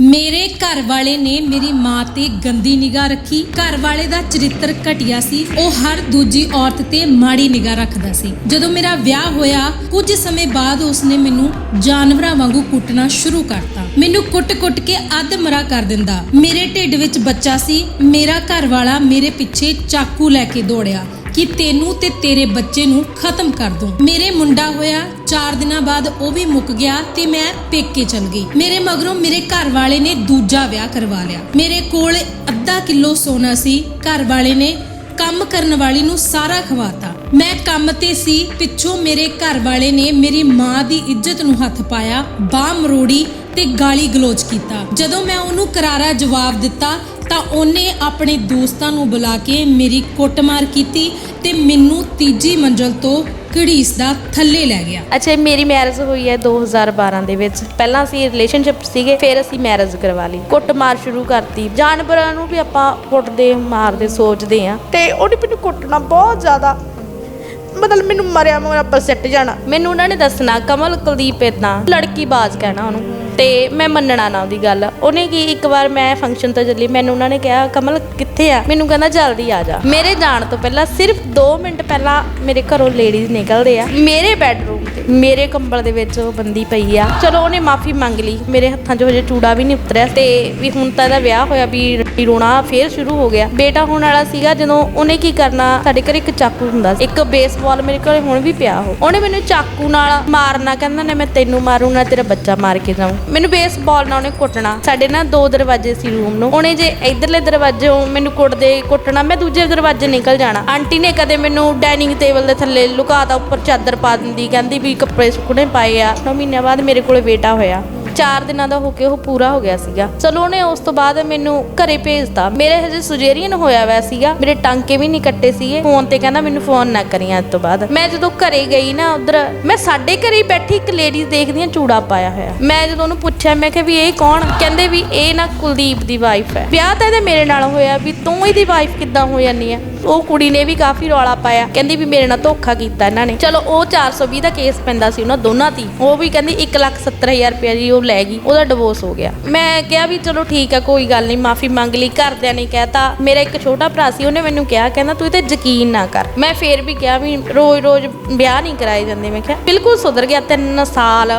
ਮੇਰੇ ਘਰ ਵਾਲੇ ਨੇ ਮੇਰੀ ਮਾਂ ਤੇ ਗੰਦੀ ਨਿਗਾਹ ਰੱਖੀ। ਘਰ ਵਾਲੇ ਦਾ ਚਰਿੱਤਰ ਘਟਿਆ ਸੀ। ਉਹ ਹਰ ਦੂਜੀ ਔਰਤ ਤੇ ਮਾੜੀ ਨਿਗਾਹ ਰੱਖਦਾ ਸੀ। ਜਦੋਂ ਮੇਰਾ ਵਿਆਹ ਹੋਇਆ, ਕੁਝ ਸਮੇਂ ਬਾਅਦ ਉਸਨੇ ਮੈਨੂੰ ਜਾਨਵਰਾਂ ਵਾਂਗੂ ਕੁੱਟਣਾ ਸ਼ੁਰੂ ਕਰਤਾ। ਮੈਨੂੰ ਕੁੱਟ-ਕੁੱਟ ਕੇ ਅੱਧ ਮਰਾ ਕਰ ਦਿੰਦਾ। ਮੇਰੇ ਢਿੱਡ ਵਿੱਚ ਬੱਚਾ ਸੀ। ਮੇਰਾ ਘਰ ਵਾਲਾ ਮੇਰੇ ਪਿੱਛੇ ਚਾਕੂ ਲੈ ਕੇ ਦੌੜਿਆ। ਕਿ ਤੈਨੂੰ ਤੇ ਤੇਰੇ ਬੱਚੇ ਨੂੰ ਖਤਮ ਕਰ ਦੂੰ। ਮੇਰੇ ਮੁੰਡਾ ਹੋਇਆ 4 ਦਿਨਾਂ ਬਾਅਦ ਉਹ ਵੀ ਮੁੱਕ ਗਿਆ ਤੇ ਮੈਂ ਪੇਕੇ ਚਲ ਗਈ। ਮੇਰੇ ਮਗਰੋਂ ਮੇਰੇ ਘਰ ਵਾਲੇ ਨੇ ਦੂਜਾ ਵਿਆਹ ਕਰਵਾ ਲਿਆ। ਮੇਰੇ ਕੋਲ ਅੱਧਾ ਕਿਲੋ ਸੋਨਾ ਸੀ ਘਰ ਵਾਲੇ ਨੇ ਕੰਮ ਕਰਨ ਵਾਲੀ ਨੂੰ ਸਾਰਾ ਖਵਾਤਾ। ਮੈਂ ਕੰਮ ਤੇ ਸੀ, ਪਿੱਛੋਂ ਮੇਰੇ ਘਰ ਵਾਲੇ ਨੇ ਮੇਰੀ ਮਾਂ ਦੀ ਇੱਜ਼ਤ ਨੂੰ ਹੱਥ ਪਾਇਆ, ਬਾਹ ਮਰੋੜੀ ਤੇ ਗਾਲੀ ਗਲੋਚ ਕੀਤਾ। ਜਦੋਂ ਮੈਂ ਉਹਨੂੰ ਕਰਾਰਾ ਜਵਾਬ ਦਿੱਤਾ ਤਾਂ ਉਹਨੇ ਆਪਣੇ ਦੋਸਤਾਂ ਨੂੰ ਬੁਲਾ ਕੇ ਮੇਰੀ ਕੁੱਟਮਾਰ ਕੀਤੀ ਤੇ ਮੈਨੂੰ ਤੀਜੀ ਮੰਜ਼ਲ ਤੋਂ ਘੜੀਸਦਾ ਥੱਲੇ ਲੈ ਗਿਆ। ਅੱਛਾ ਮੇਰੀ ਮੈਰਿਜ ਹੋਈ ਹੈ 2012 ਦੇ ਵਿੱਚ। ਪਹਿਲਾਂ ਅਸੀਂ ਰਿਲੇਸ਼ਨਸ਼ਿਪ ਸੀਗੇ ਫਿਰ ਅਸੀਂ ਮੈਰਿਜ ਕਰਵਾ ਲਈ। ਕੁੱਟਮਾਰ ਸ਼ੁਰੂ ਕਰਤੀ। ਜਾਨਵਰਾਂ ਨੂੰ ਵੀ ਆਪਾਂ ਕੁੱਟਦੇ ਮਾਰਦੇ ਸੋਚਦੇ ਆ ਤੇ ਉਹਨੇ ਮੈਨੂੰ ਕੁੱਟਣਾ ਬਹੁਤ ਜ਼ਿਆਦਾ। ਮਤਲਬ ਮੈਨੂੰ ਮਰਿਆ ਮਰਿਆ ਪਰ ਸਿੱਟ ਜਾਣਾ। ਮੈਨੂੰ ਉਹਨਾਂ ਨੇ ਦੱਸਣਾ ਕਮਲ ਕੁਲਦੀਪ ਇਦਾਂ ਲੜਕੀ ਬਾਜ਼ ਕਹਿਣਾ ਉਹਨੂੰ। ਤੇ ਮੈਂ ਮੰਨਣਾ ਨਾ ਉਹਦੀ ਗੱਲ। ਉਹਨੇ ਕੀ ਇੱਕ ਵਾਰ ਮੈਂ ਫੰਕਸ਼ਨ ਤੋਂ ਚੱਲੀ, ਮੈਨੂੰ ਉਹਨਾਂ ਨੇ ਕਿਹਾ, ਕਮਲ, ਕਿੱਥੇ ਆ? ਮੈਨੂੰ ਕਹਿੰਦਾ, ਜਲਦੀ ਆ ਜਾ। ਮੇਰੇ ਜਾਣ ਤੋਂ ਪਹਿਲਾਂ ਸਿਰਫ 2 ਮਿੰਟ ਪਹਿਲਾਂ ਮੇਰੇ ਘਰੋਂ ਲੇਡੀਜ਼ ਨਿਕਲਦੇ ਆ, ਮੇਰੇ ਬੈੱਡਰੂਮ ਤੇ। ਮੇਰੇ ਕੰਬਲ ਦੇ ਵਿੱਚ ਉਹ ਬੰਦੀ ਪਈ ਆ। ਚਲੋ, ਉਹਨੇ ਮਾਫੀ ਮੰਗ ਲਈ। ਮੇਰੇ ਹੱਥਾਂ 'ਚ ਹਜੇ ਚੂੜਾ ਵੀ ਨਹੀਂ ਉਤਰਿਆ ਤੇ ਵੀ ਹੁਣ ਤਾਂ ਇਹਦਾ ਵਿਆਹ ਹੋਇਆ ਵੀ ਰੋਣਾ ਫੇਰ ਸ਼ੁਰੂ ਹੋ ਗਿਆ। ਬੇਟਾ ਹੋਣ ਵਾਲਾ ਸੀਗਾ, ਜਦੋਂ ਉਹਨੇ ਕੀ ਕਰਨਾ, ਸਾਡੇ ਘਰੇ ਇੱਕ ਚਾਕੂ ਹੁੰਦਾ ਸੀ। ਇੱਕ ਬੇਸਬਾਲ ਮੇਰੇ ਘਰੇ ਹੁਣ ਵੀ ਪਿਆ ਹੋ ਉਹਨੇ ਮੈਨੂੰ ਚਾਕੂ ਨਾਲ ਮਾਰਨਾ, ਕਹਿੰਦਾ, ਨਾ ਮੈਂ ਤੈਨੂੰ ਮਾਰੂ, ਨਾ ਤੇਰਾ ਬੱਚਾ ਮਾਰ ਕੇ ਜਾਊਂ। ਮੈਨੂੰ ਬੇਸਬਾਲ ਨਾਲ ਉਹਨੇ ਕੁੱਟਣਾ। ਸਾਡੇ ਨਾ ਦੋ ਦਰਵਾਜ਼ੇ ਸੀ ਰੂਮ ਨੂੰ। ਉਹਨੇ ਜੇ ਇਧਰਲੇ ਦਰਵਾਜ਼ੇੋਂ ਮੈਨੂੰ ਕੁੱਟਦੇ ਕੁੱਟਣਾ, ਮੈਂ ਦੂਜੇ ਦਰਵਾਜ਼ੇ ਨਿਕਲ ਜਾਣਾ। ਆਂਟੀ ਨੇ ਕਦੇ ਮੈਨੂੰ ਡਾਈਨਿੰਗ ਟੇਬਲ ਦੇ ਥੱਲੇ ਲੁਕਾਤਾ, ਉੱਪਰ ਚਾਦਰ ਪਾ ਦਿੰਦੀ, ਕਹਿੰਦੀ ਵੀ ਕੱਪੜੇ ਸੁੱਕਣੇ ਪਾਏ ਆ। 9 ਮਹੀਨਿਆਂ ਬਾਅਦ ਮੇਰੇ ਕੋਲੇ ਬੇਟਾ ਹੋਇਆ। 4 ਦਿਨਾਂ ਦਾ ਹੋ ਕੇ ਉਹ ਪੂਰਾ ਹੋ ਗਿਆ ਸੀਗਾ। ਚਲੋ ਉਹਨੇ ਉਸ ਤੋਂ ਬਾਅਦ ਮੈਨੂੰ ਘਰੇ ਭੇਜਤਾ। ਮੇਰੇ ਹਜੇ ਸੁਜੇਰੀਅਨ ਹੋਇਆ ਹੋਇਆ ਸੀਗਾ। ਮੇਰੇ ਟਾਂਕੇ ਵੀ ਨਹੀਂ ਕੱਟੇ ਸੀਗੇ। ਫੋਨ ਤੇ ਕਹਿੰਦਾ ਮੈਨੂੰ ਫੋਨ ਨਾ ਕਰੀ ਅੱਜ ਤੋਂ ਬਾਅਦ। ਮੈਂ ਜਦੋਂ ਘਰੇ ਗਈ ਨਾ ਉਧਰ, ਮੈਂ ਸਾਡੇ ਘਰੇ ਬੈਠੀ ਇੱਕ ਲੇਡੀਜ਼ ਦੇਖਦੀ ਆ ਚੂੜਾ ਪਾਇਆ ਹੋਇਆ। ਮੈਂ ਜਦੋਂ ਉਹਨੂੰ ਪੁੱਛਿਆ, ਮੈਂ ਕਿਹਾ ਵੀ ਇਹ ਕੌਣ? ਕਹਿੰਦੇ ਵੀ ਇਹ ਨਾ ਕੁਲਦੀਪ ਦੀ ਵਾਈਫ ਹੈ। ਵਿਆਹ ਤਾਂ ਇਹਦੇ ਮੇਰੇ ਨਾਲ ਹੋਇਆ ਵੀ ਤੂੰ ਇਹਦੀ ਵਾਈਫ ਕਿੱਦਾਂ ਹੋ ਜਾਨੀ ਆ ਉਹ ਕੁੜੀ ਨੇ ਵੀ ਕਾਫੀ ਰੌਲਾ ਪਾਇਆ। ਕਹਿੰਦੀ ਵੀ ਮੇਰੇ ਨਾਲ ਧੋਖਾ ਕੀਤਾ ਇਹਨਾਂ ਨੇ। ਚਲੋ ਉਹ 420 ਦਾ ਕੇਸ ਪੈਂਦਾ ਸੀ ਉਹਨਾਂ ਦੋਨਾਂ ਦੀ। ਉਹ ਵੀ ਕਹਿੰਦੀ 170000 ਰੁਪਇਆ ਜੀ, ਉਹ ਲੈ ਗਈ, ਉਹਦਾ ਡਿਵੋਰਸ ਹੋ ਗਿਆ। ਮੈਂ ਕਿਹਾ ਵੀ ਚਲੋ ਠੀਕ ਆ, ਕੋਈ ਗੱਲ ਨਹੀਂ, ਮਾਫੀ ਮੰਗ ਲਈ, ਘਰਦਿਆਂ ਨੇ ਕਹਿਤਾ। ਮੇਰਾ ਇੱਕ ਛੋਟਾ ਭਰਾ ਸੀ, ਉਹਨੇ ਮੈਨੂੰ ਕਿਹਾ, ਕਹਿੰਦਾ ਤੂੰ ਤੇ ਯਕੀਨ ਨਾ ਕਰ। ਮੈਂ ਫੇਰ ਵੀ ਕਿਹਾ ਵੀ ਰੋਜ਼-ਰੋਜ਼ ਵਿਆਹ ਨਹੀਂ ਕਰਾਏ ਜਾਂਦੇ, ਮੈਂ ਕਿਹਾ ਬਿਲਕੁਲ ਸੁਧਰ ਗਿਆ, ਤਿੰਨ ਸਾਲ